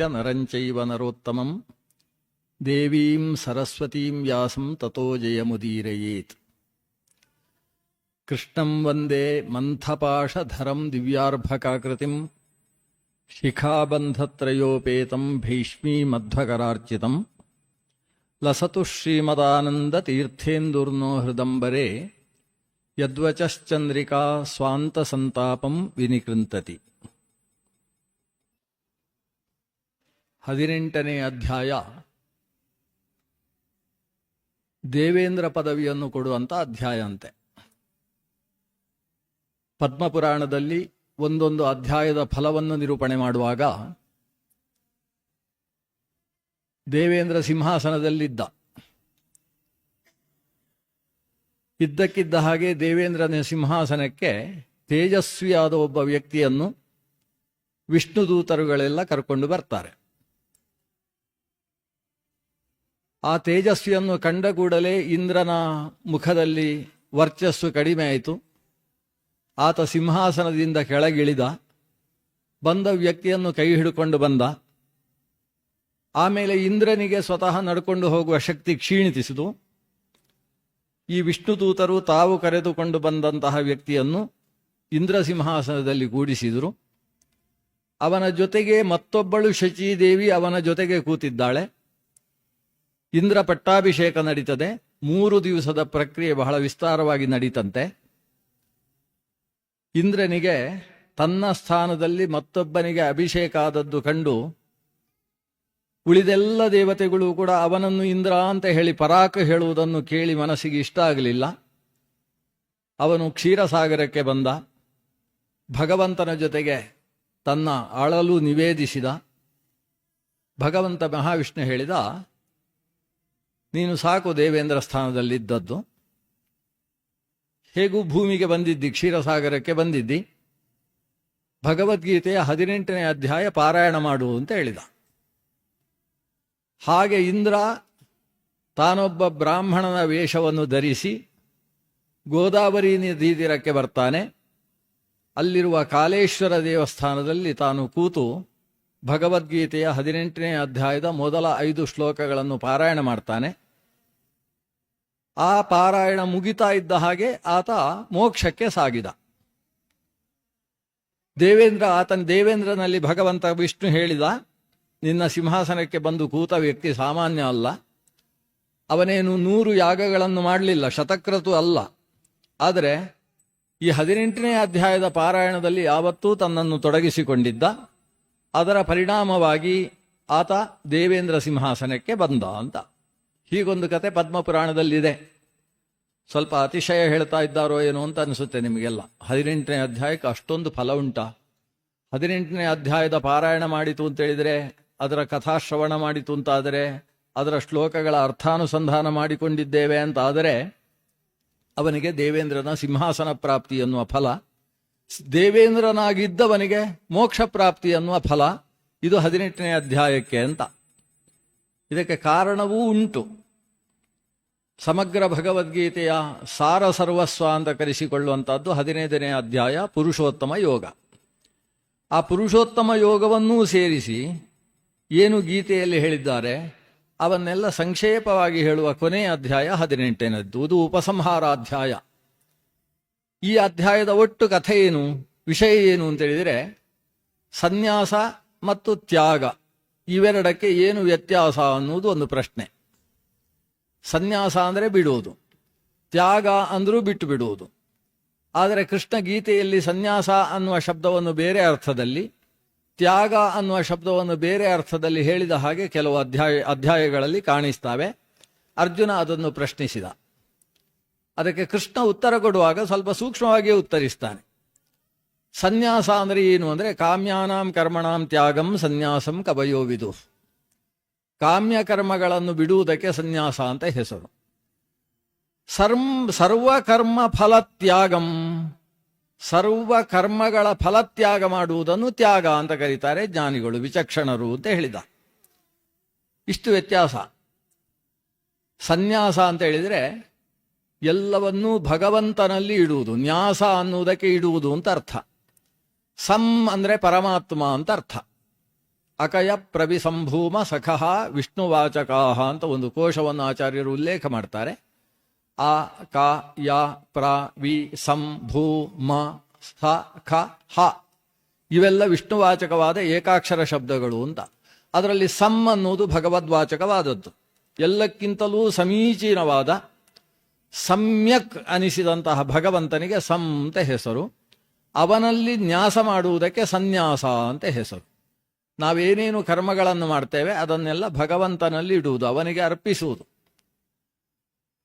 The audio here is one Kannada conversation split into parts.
नरञ्चैव नरोत्तमम् देवीम् सरस्वतीम् व्यासम् ततो जयमुदीरयेत्। कृष्णम् वन्दे मन्थपाशधरम् दिव्यार्भकाकृतिम् शिखाबन्धत्रयोपेतम् भीष्मीमध्वकरार्जितम् लसतु श्रीमदानन्दतीर्थेन्दुर्नो हृदम्बरे यद्वचश्चन्द्रिका स्वान्तसन्तापम् विनिकृन्तति। ಹದಿನೆಂಟನೇ ಅಧ್ಯಾಯ. ದೇವೇಂದ್ರ ಪದವಿಯನ್ನು ಕೊಡುವಂಥ ಅಧ್ಯಾಯ ಅಂತೆ. ಪದ್ಮಪುರಾಣದಲ್ಲಿ ಒಂದೊಂದು ಅಧ್ಯಾಯದ ಫಲವನ್ನು ನಿರೂಪಣೆ ಮಾಡುವಾಗ ದೇವೇಂದ್ರ ಸಿಂಹಾಸನದಲ್ಲಿದ್ದ. ಇದ್ದಕ್ಕಿದ್ದ ಹಾಗೆ ದೇವೇಂದ್ರನ ಸಿಂಹಾಸನಕ್ಕೆ ತೇಜಸ್ವಿಯಾದ ಒಬ್ಬ ವ್ಯಕ್ತಿಯನ್ನು ವಿಷ್ಣು ದೂತರುಗಳೆಲ್ಲ ಕರ್ಕೊಂಡು ಬರ್ತಾರೆ. ಆ ತೇಜಸ್ವಿಯನ್ನು ಕಂಡ ಕೂಡಲೇ ಇಂದ್ರನ ಮುಖದಲ್ಲಿ ವರ್ಚಸ್ಸು ಕಡಿಮೆ ಆಯಿತು. ಆತ ಸಿಂಹಾಸನದಿಂದ ಕೆಳಗಿಳಿದ. ಬಂದ ವ್ಯಕ್ತಿಯನ್ನು ಕೈ ಹಿಡ್ಕೊಂಡು ಬಂದ. ಆಮೇಲೆ ಇಂದ್ರನಿಗೆ ಸ್ವತಃ ನಡ್ಕೊಂಡು ಹೋಗುವ ಶಕ್ತಿ ಕ್ಷೀಣಿಸಿತು. ಈ ವಿಷ್ಣು ದೂತರು ತಾವು ಕರೆದುಕೊಂಡು ಬಂದಂತಹ ವ್ಯಕ್ತಿಯನ್ನು ಇಂದ್ರ ಸಿಂಹಾಸನದಲ್ಲಿ ಕೂಡಿಸಿದರು ಅವನ ಜೊತೆಗೆ ಮತ್ತೊಬ್ಬಳು ಶಚೀದೇವಿ ಅವನ ಜೊತೆಗೆ ಕೂತಿದ್ದಾಳೆ. ಇಂದ್ರ ಪಟ್ಟಾಭಿಷೇಕ ನಡೀತದೆ. ಮೂರು ದಿವಸದ ಪ್ರಕ್ರಿಯೆ ಬಹಳ ವಿಸ್ತಾರವಾಗಿ ನಡೀತಂತೆ. ಇಂದ್ರನಿಗೆ ತನ್ನ ಸ್ಥಾನದಲ್ಲಿ ಮತ್ತೊಬ್ಬನಿಗೆ ಅಭಿಷೇಕ ಆದದ್ದು ಕಂಡು ಉಳಿದೆಲ್ಲ ದೇವತೆಗಳು ಕೂಡ ಅವನನ್ನು ಇಂದ್ರ ಅಂತ ಹೇಳಿ ಪರಾಕ ಹೇಳುವುದನ್ನು ಕೇಳಿ ಮನಸ್ಸಿಗೆ ಇಷ್ಟ ಆಗಲಿಲ್ಲ. ಅವನು ಕ್ಷೀರಸಾಗರಕ್ಕೆ ಬಂದ. ಭಗವಂತನ ಜೊತೆಗೆ ತನ್ನ ಅಳಲು ನಿವೇದಿಸಿದ. ಭಗವಂತ ಮಹಾವಿಷ್ಣು ಹೇಳಿದ ನೀನು ಸಾಕು ದೇವೇಂದ್ರ ಸ್ಥಾನದಲ್ಲಿದ್ದದ್ದು ಹೇಗೂ ಭೂಮಿಗೆ ಬಂದಿದ್ದಿ, ಕ್ಷೀರಸಾಗರಕ್ಕೆ ಬಂದಿದ್ದಿ. ಭಗವದ್ಗೀತೆಯ ಹದಿನೆಂಟನೇ ಅಧ್ಯಾಯ ಪಾರಾಯಣ ಮಾಡು ಅಂತ ಹೇಳಿದ. ಹಾಗೆ ಇಂದ್ರ ತಾನೊಬ್ಬ ಬ್ರಾಹ್ಮಣನ ವೇಷವನ್ನು ಧರಿಸಿ ಗೋದಾವರಿ ನದಿ ಬರ್ತಾನೆ. ಅಲ್ಲಿರುವ ಕಾಲೇಶ್ವರ ದೇವಸ್ಥಾನದಲ್ಲಿ ತಾನು ಕೂತು ಭಗವದ್ಗೀತೆಯ ಹದಿನೆಂಟನೇ ಅಧ್ಯಾಯದ ಮೊದಲ ಐದು ಶ್ಲೋಕಗಳನ್ನು ಪಾರಾಯಣ ಮಾಡ್ತಾನೆ. ಆ ಪಾರಾಯಣ ಮುಗಿತಾ ಇದ್ದ ಹಾಗೆ ಆತ ಮೋಕ್ಷಕ್ಕೆ ಸಾಗಿದ. ದೇವೇಂದ್ರ, ಆತನ ದೇವೇಂದ್ರನಲ್ಲಿ ಭಗವಂತ ವಿಷ್ಣು ಹೇಳಿದ, ನಿನ್ನ ಸಿಂಹಾಸನಕ್ಕೆ ಬಂದು ಕೂತ ವ್ಯಕ್ತಿ ಸಾಮಾನ್ಯ ಅಲ್ಲ. ಅವನೇನು ನೂರು ಯಾಗಗಳನ್ನು ಮಾಡಲಿಲ್ಲ, ಶತಕ್ರತು ಅಲ್ಲ. ಆದರೆ ಈ ಹದಿನೆಂಟನೇ ಅಧ್ಯಾಯದ ಪಾರಾಯಣದಲ್ಲಿ ಯಾವತ್ತೂ ತನ್ನನ್ನು ತೊಡಗಿಸಿಕೊಂಡಿದ್ದ, ಅದರ ಪರಿಣಾಮವಾಗಿ ಆತ ದೇವೇಂದ್ರ ಸಿಂಹಾಸನಕ್ಕೆ ಬಂದ ಅಂತ. ಹೀಗೊಂದು ಕತೆ ಪದ್ಮಪುರಾಣದಲ್ಲಿದೆ. ಸ್ವಲ್ಪ ಅತಿಶಯ ಹೇಳ್ತಾ ಇದ್ದಾರೋ ಏನೋ ಅಂತ ಅನಿಸುತ್ತೆ ನಿಮಗೆಲ್ಲ. ಹದಿನೆಂಟನೇ ಅಧ್ಯಾಯಕ್ಕೆ ಅಷ್ಟೊಂದು ಫಲ ಉಂಟಾ. ಹದಿನೆಂಟನೇ ಅಧ್ಯಾಯದ ಪಾರಾಯಣ ಮಾಡಿತು ಅಂತ ಹೇಳಿದರೆ, ಅದರ ಕಥಾಶ್ರವಣ ಮಾಡಿತು ಅಂತಾದರೆ, ಅದರ ಶ್ಲೋಕಗಳ ಅರ್ಥಾನುಸಂಧಾನ ಮಾಡಿಕೊಂಡಿದ್ದೇವೆ ಅಂತ ಆದರೆ ಅವನಿಗೆ ದೇವೇಂದ್ರನ ಸಿಂಹಾಸನ ಪ್ರಾಪ್ತಿ ಎನ್ನುವ ಫಲ, ದೇವೇಂದ್ರನಾಗಿದ್ದವನಿಗೆ ಮೋಕ್ಷ ಪ್ರಾಪ್ತಿ ಎನ್ನುವ ಫಲ, ಇದು ಹದಿನೆಂಟನೇ ಅಧ್ಯಾಯಕ್ಕೆ ಅಂತ. ಇದಕ್ಕೆ ಕಾರಣವೂ ಉಂಟು. ಸಮಗ್ರ ಭಗವದ್ಗೀತೆಯ ಸಾರ ಸರ್ವಸ್ವ ಅಂತ ಕರೆಸಿಕೊಳ್ಳುವಂಥದ್ದು ಹದಿನೈದನೇ ಅಧ್ಯಾಯ ಪುರುಷೋತ್ತಮ ಯೋಗ. ಆ ಪುರುಷೋತ್ತಮ ಯೋಗವನ್ನೂ ಸೇರಿಸಿ ಏನು ಗೀತೆಯಲ್ಲಿ ಹೇಳಿದ್ದಾರೆ? ಅವನ್ನೆಲ್ಲ ಸಂಕ್ಷೇಪವಾಗಿ ಹೇಳುವ ಕೊನೆಯ ಅಧ್ಯಾಯ ಹದಿನೆಂಟನೇದ್ದು. ಇದು ಉಪಸಂಹಾರ ಅಧ್ಯಾಯ ಈ ಅಧ್ಯಾಯದ ಒಟ್ಟು ಕಥೆ ಏನು? ವಿಷಯ ಏನು ಅಂತೇಳಿದರೆ ಸನ್ಯಾಸ ಮತ್ತು ತ್ಯಾಗ ಇವೆರಡಕ್ಕೆ ಏನು ವ್ಯತ್ಯಾಸ ಅನ್ನುವುದು ಒಂದು ಪ್ರಶ್ನೆ. ಸನ್ಯಾಸ ಅಂದರೆ ಬಿಡುವುದು, ತ್ಯಾಗ ಅಂದರೂ ಬಿಟ್ಟು ಬಿಡುವುದು. ಆದರೆ ಕೃಷ್ಣ ಗೀತೆಯಲ್ಲಿ ಸನ್ಯಾಸ ಅನ್ನುವ ಶಬ್ದವನ್ನು ಬೇರೆ ಅರ್ಥದಲ್ಲಿ, ತ್ಯಾಗ ಅನ್ನುವ ಶಬ್ದವನ್ನು ಬೇರೆ ಅರ್ಥದಲ್ಲಿ ಹೇಳಿದ ಹಾಗೆ ಕೆಲವು ಅಧ್ಯಾಯ, ಅಧ್ಯಾಯಗಳಲ್ಲಿ ಕಾಣಿಸ್ತವೆ. ಅರ್ಜುನ ಅದನ್ನು ಪ್ರಶ್ನಿಸಿದ. ಅದಕ್ಕೆ ಕೃಷ್ಣ ಉತ್ತರ ಕೊಡುವಾಗ ಸ್ವಲ್ಪ ಸೂಕ್ಷ್ಮವಾಗಿಯೇ ಉತ್ತರಿಸ್ತಾನೆ. ಸನ್ಯಾಸ ಅಂದರೆ ಏನು ಅಂದರೆ ಕಾಮ್ಯಾನಾಂ ಕರ್ಮಣಾಂ ತ್ಯಾಗಂ ಸನ್ಯಾಸಂ ಕವಯೋವಿದು ಕಾಮ್ಯ ಕರ್ಮಗಳನ್ನು ಬಿಡುವುದಕ್ಕೆ ಸನ್ಯಾಸ ಅಂತ ಹೆಸರು. ಸರ್ಮ್, ಸರ್ವಕರ್ಮ ಫಲತ್ಯಾಗಂ. ಸರ್ವ ಕರ್ಮಗಳ ಫಲತ್ಯಾಗ ಮಾಡುವುದನ್ನು ತ್ಯಾಗ ಅಂತ ಕರೀತಾರೆ ಜ್ಞಾನಿಗಳು, ವಿಚಕ್ಷಣರು ಅಂತ ಹೇಳಿದ. ಇಷ್ಟು ವ್ಯತ್ಯಾಸ. ಸನ್ಯಾಸ ಅಂತ ಹೇಳಿದರೆ ಎಲ್ಲವನ್ನೂ ಭಗವಂತನಲ್ಲಿ ಇಡುವುದು, ನ್ಯಾಸ ಅನ್ನುವುದಕ್ಕೆ ಇಡುವುದು ಅಂತ ಅರ್ಥ. ಸಂ ಅಂದರೆ ಪರಮಾತ್ಮ ಅಂತ ಅರ್ಥ. ಅಕಯ ಪ್ರವಿಸಂಭೂಮ ಸಖಃ ವಿಷ್ಣುವಾಚಕಾಹ ಅಂತ ಒಂದು ಕೋಶವನ್ನು ಆಚಾರ್ಯರು ಉಲ್ಲೇಖ ಮಾಡ್ತಾರೆ. ಆ ಕ, ಯ, ಪ್ರ, ವಿ, ಸಂ, ಭೂ, ಮ, ಸ, ಖ, ಹ. ಇವೆಲ್ಲ ವಿಷ್ಣುವಾಚಕವಾದ ಏಕಾಕ್ಷರ ಶಬ್ದಗಳು ಅಂತ. ಅದರಲ್ಲಿ ಸಂ ಅನ್ನುವುದು ಭಗವದ್ವಾಚಕವಾದದ್ದು. ಎಲ್ಲಕ್ಕಿಂತಲೂ ಸಮೀಚೀನವಾದ ಸಮ್ಯಕ್ ಅನಿಸಿದಂತಹ ಭಗವಂತನಿಗೆ ಸಂ ಅಂತ ಹೆಸರು. ಅವನಲ್ಲಿ ನ್ಯಾಸ ಮಾಡುವುದಕ್ಕೆ ಸನ್ಯಾಸ ಅಂತ ಹೆಸರು. ನಾವೇನೇನು ಕರ್ಮಗಳನ್ನು ಮಾಡ್ತೇವೆ ಅದನ್ನೆಲ್ಲ ಭಗವಂತನಲ್ಲಿ ಇಡುವುದು, ಅವನಿಗೆ ಅರ್ಪಿಸುವುದು.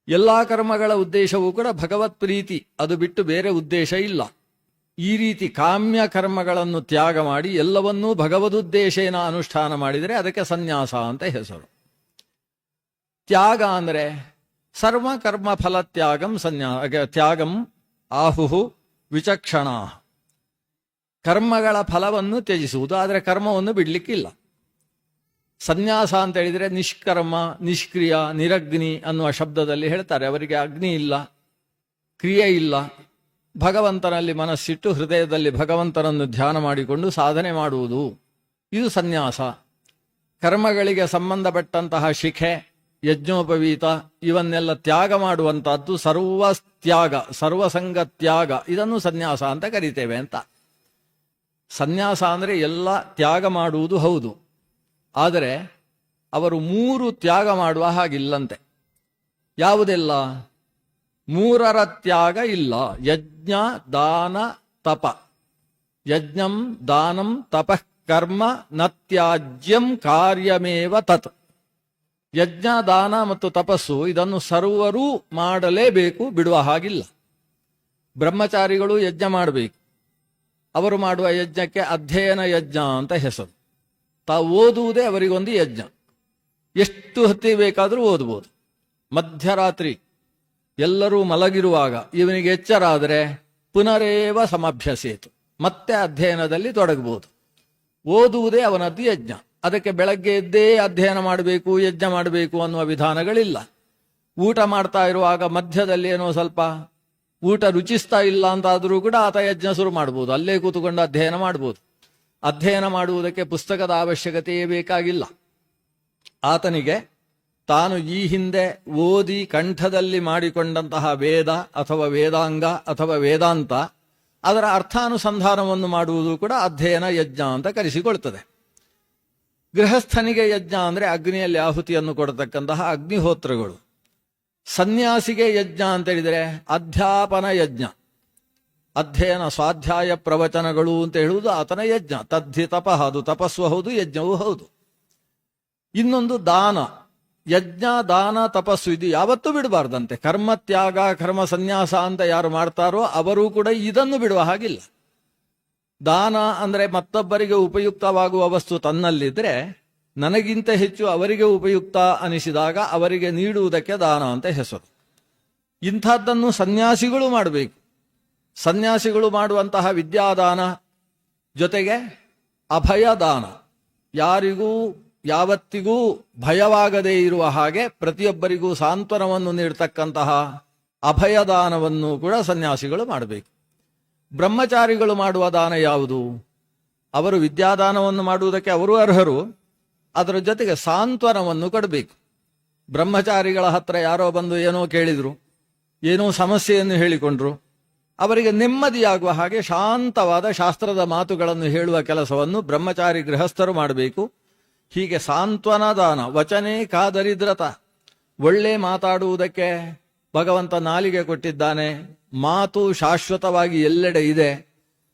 ಎಲ್ಲ ಕರ್ಮಗಳ ಉದ್ದೇಶವೂ ಕೂಡ ಭಗವತ್ ಪ್ರೀತಿ, ಅದು ಬಿಟ್ಟು ಬೇರೆ ಉದ್ದೇಶ ಇಲ್ಲ. ಈ ರೀತಿ ಕಾಮ್ಯ ಕರ್ಮಗಳನ್ನು ತ್ಯಾಗ ಮಾಡಿ ಎಲ್ಲವನ್ನೂ ಭಗವದುದ್ದೇಶೇನ ಅನುಷ್ಠಾನ ಮಾಡಿದರೆ ಅದಕ್ಕೆ ಸನ್ಯಾಸ ಅಂತ ಹೆಸರು. ತ್ಯಾಗ ಅಂದರೆ ಸರ್ವ ಕರ್ಮ ಫಲ ತ್ಯಾಗಂ ಸನ್ಯಾ, ತ್ಯಾಗಂ ಆಹುಹು ವಿಚಕ್ಷಣ. ಕರ್ಮಗಳ ಫಲವನ್ನು ತ್ಯಜಿಸುವುದು, ಆದರೆ ಕರ್ಮವನ್ನು ಬಿಡಲಿಕ್ಕಿಲ್ಲ. ಸನ್ಯಾಸ ಅಂತ ಹೇಳಿದರೆ ನಿಷ್ಕರ್ಮ, ನಿಷ್ಕ್ರಿಯ, ನಿರಗ್ನಿ ಅನ್ನುವ ಶಬ್ದದಲ್ಲಿ ಹೇಳ್ತಾರೆ. ಅವರಿಗೆ ಅಗ್ನಿ ಇಲ್ಲ, ಕ್ರಿಯೆ ಇಲ್ಲ. ಭಗವಂತನಲ್ಲಿ ಮನಸ್ಸಿಟ್ಟು ಹೃದಯದಲ್ಲಿ ಭಗವಂತನನ್ನು ಧ್ಯಾನ ಮಾಡಿಕೊಂಡು ಸಾಧನೆ ಮಾಡುವುದು. ಇದು ಸನ್ಯಾಸ. ಕರ್ಮಗಳಿಗೆ ಸಂಬಂಧಪಟ್ಟಂತಹ ಶಿಖೆ, ಯಜ್ಞೋಪವೀತ, ಇವನ್ನೆಲ್ಲ ತ್ಯಾಗ ಮಾಡುವಂತಹದ್ದು ಸರ್ವ ತ್ಯಾಗ ಸರ್ವಸಂಗ ತ್ಯಾಗ ಇದನ್ನು ಸನ್ಯಾಸ ಅಂತ ಕರಿತೇವೆ ಅಂತ. ಸನ್ಯಾಸ ಅಂದರೆ ಎಲ್ಲ ತ್ಯಾಗ ಮಾಡುವುದು ಹೌದು. ಆದರೆ ಅವರು ಮೂರು ತ್ಯಾಗ ಮಾಡುವ ಹಾಗಿಲ್ಲಂತೆ. ಯಾವುದೆಲ್ಲ? ಮೂರರ ತ್ಯಾಗ ಇಲ್ಲ. ಯಜ್ಞ, ದಾನ, ತಪ. ಯಜ್ಞಂ, ದಾನಂ, ತಪಃ, ಕರ್ಮ ನ ತ್ಯಾಜ್ಯಂ ಕಾರ್ಯಮೇವ ತತ್. ಯಜ್ಞ, ದಾನ ಮತ್ತು ತಪಸ್ಸು ಇದನ್ನು ಸರ್ವರೂ ಮಾಡಲೇಬೇಕು, ಬಿಡುವ ಹಾಗಿಲ್ಲ. ಬ್ರಹ್ಮಚಾರಿಗಳು ಯಜ್ಞ ಮಾಡಬೇಕು. ಅವರು ಮಾಡುವ ಯಜ್ಞಕ್ಕೆ ಅಧ್ಯಯನ ಯಜ್ಞ ಅಂತ ಹೆಸರು. ತಾವು ಓದುವುದೇ ಅವರಿಗೊಂದು ಯಜ್ಞ. ಎಷ್ಟು ಹತ್ತಿ ಬೇಕಾದರೂ ಓದ್ಬೋದು. ಮಧ್ಯರಾತ್ರಿ ಎಲ್ಲರೂ ಮಲಗಿರುವಾಗ ಇವನಿಗೆ ಎಚ್ಚರ ಆದರೆ ಪುನರೇವ ಸಮಭ್ಯಸೇತು. ಮತ್ತೆ ಅಧ್ಯಯನದಲ್ಲಿ ತೊಡಗಬಹುದು. ಓದುವುದೇ ಅವನದ್ದು ಯಜ್ಞ. ಅದಕ್ಕೆ ಬೆಳಗ್ಗೆ ಎದ್ದೇ ಅಧ್ಯಯನ ಮಾಡಬೇಕು, ಯಜ್ಞ ಮಾಡಬೇಕು ಅನ್ನುವ ವಿಧಾನಗಳಿಲ್ಲ. ಊಟ ಮಾಡ್ತಾ ಇರುವಾಗ ಮಧ್ಯದಲ್ಲಿ ಏನೋ ಸ್ವಲ್ಪ ಊಟ ರುಚಿಸ್ತಾ ಇಲ್ಲ ಅಂತಾದರೂ ಕೂಡ ಆತ ಯಜ್ಞ ಶುರು ಮಾಡ್ಬೋದು. ಅಲ್ಲೇ ಕೂತುಕೊಂಡು ಅಧ್ಯಯನ ಮಾಡ್ಬೋದು. ಅಧ್ಯಯನ ಮಾಡುವುದಕ್ಕೆ ಪುಸ್ತಕದ ಅವಶ್ಯಕತೆಯೇ ಬೇಕಾಗಿಲ್ಲ. ಆತನಿಗೆ ತಾನು ಈ ಹಿಂದೆ ಓದಿ ಕಂಠದಲ್ಲಿ ಮಾಡಿಕೊಂಡಂತಹ ವೇದ ಅಥವಾ ವೇದಾಂಗ ಅಥವಾ ವೇದಾಂತ, ಅದರ ಅರ್ಥಾನುಸಂಧಾನವನ್ನು ಮಾಡುವುದು ಕೂಡ ಅಧ್ಯಯನ ಯಜ್ಞ ಅಂತ ಕರೆಸಿಕೊಳ್ತದೆ. ಗೃಹಸ್ಥನಿಗೆ ಯಜ್ಞ ಅಂದರೆ ಅಗ್ನಿಯಲ್ಲಿ ಆಹುತಿಯನ್ನು ಕೊಡತಕ್ಕಂತಹ ಅಗ್ನಿಹೋತ್ರಗಳು. ಸನ್ಯಾಸಿಗೆ ಯಜ್ಞ ಅಂತ ಹೇಳಿದರೆ ಅಧ್ಯಾಪನ ಯಜ್ಞ. ಅಧ್ಯಯನ ಸ್ವಾಧ್ಯಾಯ ಪ್ರವಚನಗಳು ಅಂತ ಹೇಳುವುದು ಆತನ ಯಜ್ಞ. ತದ್ಧಿ ತಪ, ಅದು ತಪಸ್ಸು ಹೌದು, ಯಜ್ಞವೂ ಹೌದು. ಇನ್ನೊಂದು ದಾನ. ಯಜ್ಞ, ದಾನ, ತಪಸ್ಸು, ಇದು ಯಾವತ್ತೂ ಬಿಡಬಾರ್ದಂತೆ. ಕರ್ಮ ತ್ಯಾಗ, ಕರ್ಮ ಸನ್ಯಾಸ ಅಂತ ಯಾರು ಮಾಡ್ತಾರೋ ಅವರು ಕೂಡ ಇದನ್ನು ಬಿಡುವ ಹಾಗಿಲ್ಲ. ದಾನ ಅಂದರೆ ಮತ್ತೊಬ್ಬರಿಗೆ ಉಪಯುಕ್ತವಾಗುವ ವಸ್ತು ತನ್ನಲ್ಲಿದ್ರೆ ನನಗಿಂತ ಹೆಚ್ಚು ಅವರಿಗೆ ಉಪಯುಕ್ತ ಅನಿಸಿದಾಗ ಅವರಿಗೆ ನೀಡುವುದಕ್ಕೆ ದಾನ ಅಂತ ಹೆಸರು. ಇಂಥದ್ದನ್ನು ಸನ್ಯಾಸಿಗಳು ಮಾಡಬೇಕು. ಸನ್ಯಾಸಿಗಳು ಮಾಡುವಂತಹ ವಿದ್ಯಾದಾನ ಜೊತೆಗೆ ಅಭಯದಾನ. ಯಾರಿಗೂ ಯಾವತ್ತಿಗೂ ಭಯವಾಗದೇ ಇರುವ ಹಾಗೆ ಪ್ರತಿಯೊಬ್ಬರಿಗೂ ಸಾಂತ್ವನವನ್ನು ನೀಡತಕ್ಕಂತಹ ಅಭಯದಾನವನ್ನು ಕೂಡ ಸನ್ಯಾಸಿಗಳು ಮಾಡಬೇಕು. ಬ್ರಹ್ಮಚಾರಿಗಳು ಮಾಡುವ ದಾನ ಯಾವುದು? ಅವರು ವಿದ್ಯಾದಾನವನ್ನು ಮಾಡುವುದಕ್ಕೆ ಅವರು ಅರ್ಹರು. ಅದರ ಜೊತೆಗೆ ಸಾಂತ್ವನವನ್ನು ಕೊಡಬೇಕು. ಬ್ರಹ್ಮಚಾರಿಗಳ ಹತ್ರ ಯಾರೋ ಬಂದು ಏನೋ ಕೇಳಿದರು, ಏನೋ ಸಮಸ್ಯೆಯನ್ನು ಹೇಳಿಕೊಂಡ್ರು, ಅವರಿಗೆ ನೆಮ್ಮದಿಯಾಗುವ ಹಾಗೆ ಶಾಂತವಾದ ಶಾಸ್ತ್ರದ ಮಾತುಗಳನ್ನು ಹೇಳುವ ಕೆಲಸವನ್ನು ಬ್ರಹ್ಮಚಾರಿ ಗೃಹಸ್ಥರು ಮಾಡಬೇಕು. ಹೀಗೆ ಸಾಂತ್ವನ ದಾನ, ವಚನೇ ಕಾದರಿದ್ರತ. ಒಳ್ಳೆ ಮಾತಾಡುವುದಕ್ಕೆ ಭಗವಂತ ನಾಲಿಗೆ ಕೊಟ್ಟಿದ್ದಾನೆ, ಮಾತು ಶಾಶ್ವತವಾಗಿ ಎಲ್ಲೆಡೆ ಇದೆ.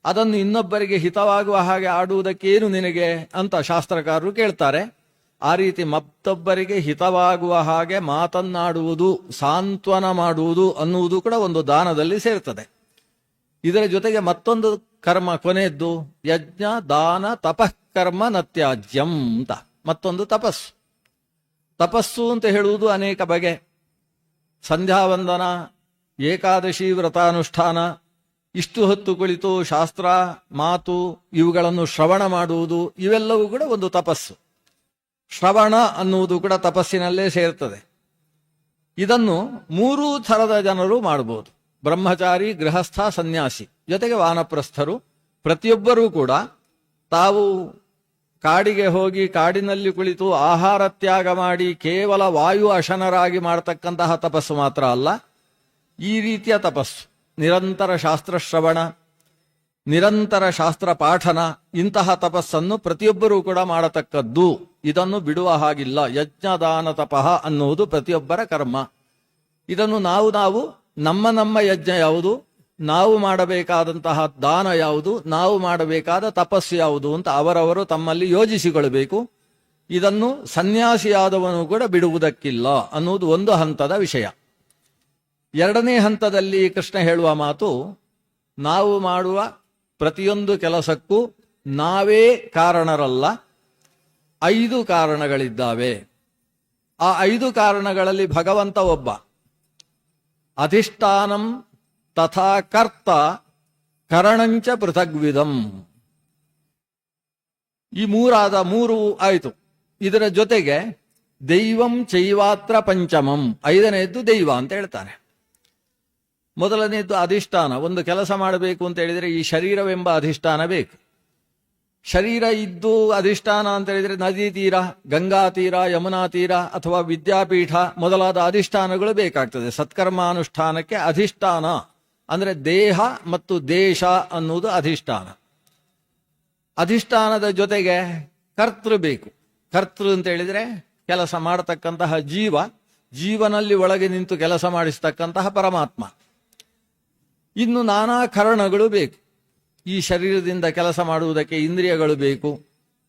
ಅದನ್ನು ಇನ್ನೊಬ್ಬರಿಗೆ ಹಿತವಾಗುವ ಹಾಗೆ ಆಡುವುದಕ್ಕೇನು ನಿನಗೆ ಅಂತ ಶಾಸ್ತ್ರಕಾರರು ಕೇಳ್ತಾರೆ. ಆ ರೀತಿ ಮತ್ತೊಬ್ಬರಿಗೆ ಹಿತವಾಗುವ ಹಾಗೆ ಮಾತನ್ನಾಡುವುದು, ಸಾಂತ್ವನ ಮಾಡುವುದು ಅನ್ನುವುದು ಕೂಡ ಒಂದು ದಾನದಲ್ಲಿ ಸೇರ್ತದೆ. ಇದರ ಜೊತೆಗೆ ಮತ್ತೊಂದು ಕರ್ಮ ಕೊನೆಯದ್ದು, ಯಜ್ಞ, ದಾನ ತಪಃಕರ್ಮ ನತ್ಯಾಜ್ಯಂ ಅಂತ. ಮತ್ತೊಂದು ತಪಸ್ಸು. ತಪಸ್ಸು ಅಂತ ಹೇಳುವುದು ಅನೇಕ ಬಗೆ. ಸಂಧ್ಯಾವಂದನ, ಏಕಾದಶಿ ವ್ರತಾನುಷ್ಠಾನ ಇಷ್ಟು ಹೊತ್ತು ಕುಳಿತು ಶಾಸ್ತ್ರ, ಮಾತು ಇವುಗಳನ್ನು ಶ್ರವಣ ಮಾಡುವುದು ಇವೆಲ್ಲವೂ ಕೂಡ ಒಂದು ತಪಸ್ಸು. ಶ್ರವಣ ಅನ್ನುವುದು ಕೂಡ ತಪಸ್ಸಿನಲ್ಲೇ ಸೇರ್ತದೆ. ಇದನ್ನು ಮೂರೂ ಥರದ ಜನರು ಮಾಡಬಹುದು ಬ್ರಹ್ಮಚಾರಿ, ಗೃಹಸ್ಥ, ಸನ್ಯಾಸಿ, ಜೊತೆಗೆ ವಾನಪ್ರಸ್ಥರು, ಪ್ರತಿಯೊಬ್ಬರೂ ಕೂಡ ತಾವು ಕಾಡಿಗೆ ಹೋಗಿ ಕಾಡಿನಲ್ಲಿ ಕುಳಿತು ಆಹಾರ ತ್ಯಾಗ ಮಾಡಿ ಕೇವಲ ವಾಯು ಅಶನರಾಗಿ ಮಾಡತಕ್ಕಂತಹ ತಪಸ್ಸು ಮಾತ್ರ ಅಲ್ಲ, ಈ ರೀತಿಯ ತಪಸ್ಸು. ನಿರಂತರ ಶಾಸ್ತ್ರ ಶ್ರವಣ, ನಿರಂತರ ಶಾಸ್ತ್ರ ಪಾಠನ, ಇಂತಹ ತಪಸ್ಸನ್ನು ಪ್ರತಿಯೊಬ್ಬರೂ ಕೂಡ ಮಾಡತಕ್ಕದ್ದು. ಇದನ್ನು ಬಿಡುವ ಹಾಗಿಲ್ಲ. ಯಜ್ಞದಾನ ತಪಃ ಅನ್ನುವುದು ಪ್ರತಿಯೊಬ್ಬರ ಕರ್ಮ. ಇದನ್ನು ನಾವು ನಾವು, ನಮ್ಮ ನಮ್ಮ ಯಜ್ಞ ಯಾವುದು? ನಾವು ಮಾಡಬೇಕಾದಂತಹ ದಾನ ಯಾವುದು? ನಾವು ಮಾಡಬೇಕಾದ ತಪಸ್ಸು ಯಾವುದು ಅಂತ ಅವರವರು ತಮ್ಮಲ್ಲಿ ಯೋಜಿಸಿಕೊಳ್ಳಬೇಕು. ಇದನ್ನು ಸನ್ಯಾಸಿಯಾದವನು ಕೂಡ ಬಿಡುವುದಕ್ಕಿಲ್ಲ ಅನ್ನುವುದು ಒಂದು ಹಂತದ ವಿಷಯ. ಎರಡನೇ ಹಂತದಲ್ಲಿ ಕೃಷ್ಣ ಹೇಳುವ ಮಾತು, ನಾವು ಮಾಡುವ ಪ್ರತಿಯೊಂದು ಕೆಲಸಕ್ಕೂ ನಾವೇ ಕಾರಣರಲ್ಲ, ಐದು ಕಾರಣಗಳಿದ್ದಾವೆ. ಆ ಐದು ಕಾರಣಗಳಲ್ಲಿ ಭಗವಂತ ಒಬ್ಬ. ಅಧಿಷ್ಠಾನಂ ತಥಾ ಕರ್ತ ಕರಣಂಚ ಪೃಥಗ್ವಿಧಂ ಈ ಮೂರಾದ ಮೂರು ಆಯಿತು. ಇದರ ಜೊತೆಗೆ ದೈವಂ ಚೈವಾತ್ರ ಪಂಚಮಂ ಐದನೆಯದ್ದು ದೈವ ಅಂತ ಹೇಳ್ತಾರೆ. ಮೊದಲನೆಯದ್ದು ಅಧಿಷ್ಠಾನ. ಒಂದು ಕೆಲಸ ಮಾಡಬೇಕು ಅಂತ ಹೇಳಿದರೆ ಈ ಶರೀರವೆಂಬ ಅಧಿಷ್ಠಾನ ಬೇಕು. ಶರೀರ ಇದ್ದು ಅಧಿಷ್ಠಾನ ಅಂತ ಹೇಳಿದರೆ ನದಿ ತೀರ, ಗಂಗಾ ತೀರ, ಯಮುನಾ ತೀರ ಅಥವಾ ವಿದ್ಯಾಪೀಠ ಮೊದಲಾದ ಅಧಿಷ್ಠಾನಗಳು ಬೇಕಾಗ್ತದೆ. ಸತ್ಕರ್ಮಾನುಷ್ಠಾನಕ್ಕೆ ಅಧಿಷ್ಠಾನ ಅಂದರೆ ದೇಹ ಮತ್ತು ದೇಶ ಅನ್ನುವುದು ಅಧಿಷ್ಠಾನ. ಅಧಿಷ್ಠಾನದ ಜೊತೆಗೆ ಕರ್ತೃ ಬೇಕು. ಕರ್ತೃ ಅಂತ ಹೇಳಿದರೆ ಕೆಲಸ ಮಾಡತಕ್ಕಂತಹ ಜೀವ, ಜೀವನಲ್ಲಿ ಒಳಗೆ ನಿಂತು ಕೆಲಸ ಮಾಡಿಸ್ತಕ್ಕಂತಹ ಪರಮಾತ್ಮ. ಇನ್ನು ನಾನಾ ಕರಣಗಳು ಬೇಕು. ಈ ಶರೀರದಿಂದ ಕೆಲಸ ಮಾಡುವುದಕ್ಕೆ ಇಂದ್ರಿಯಗಳು ಬೇಕು.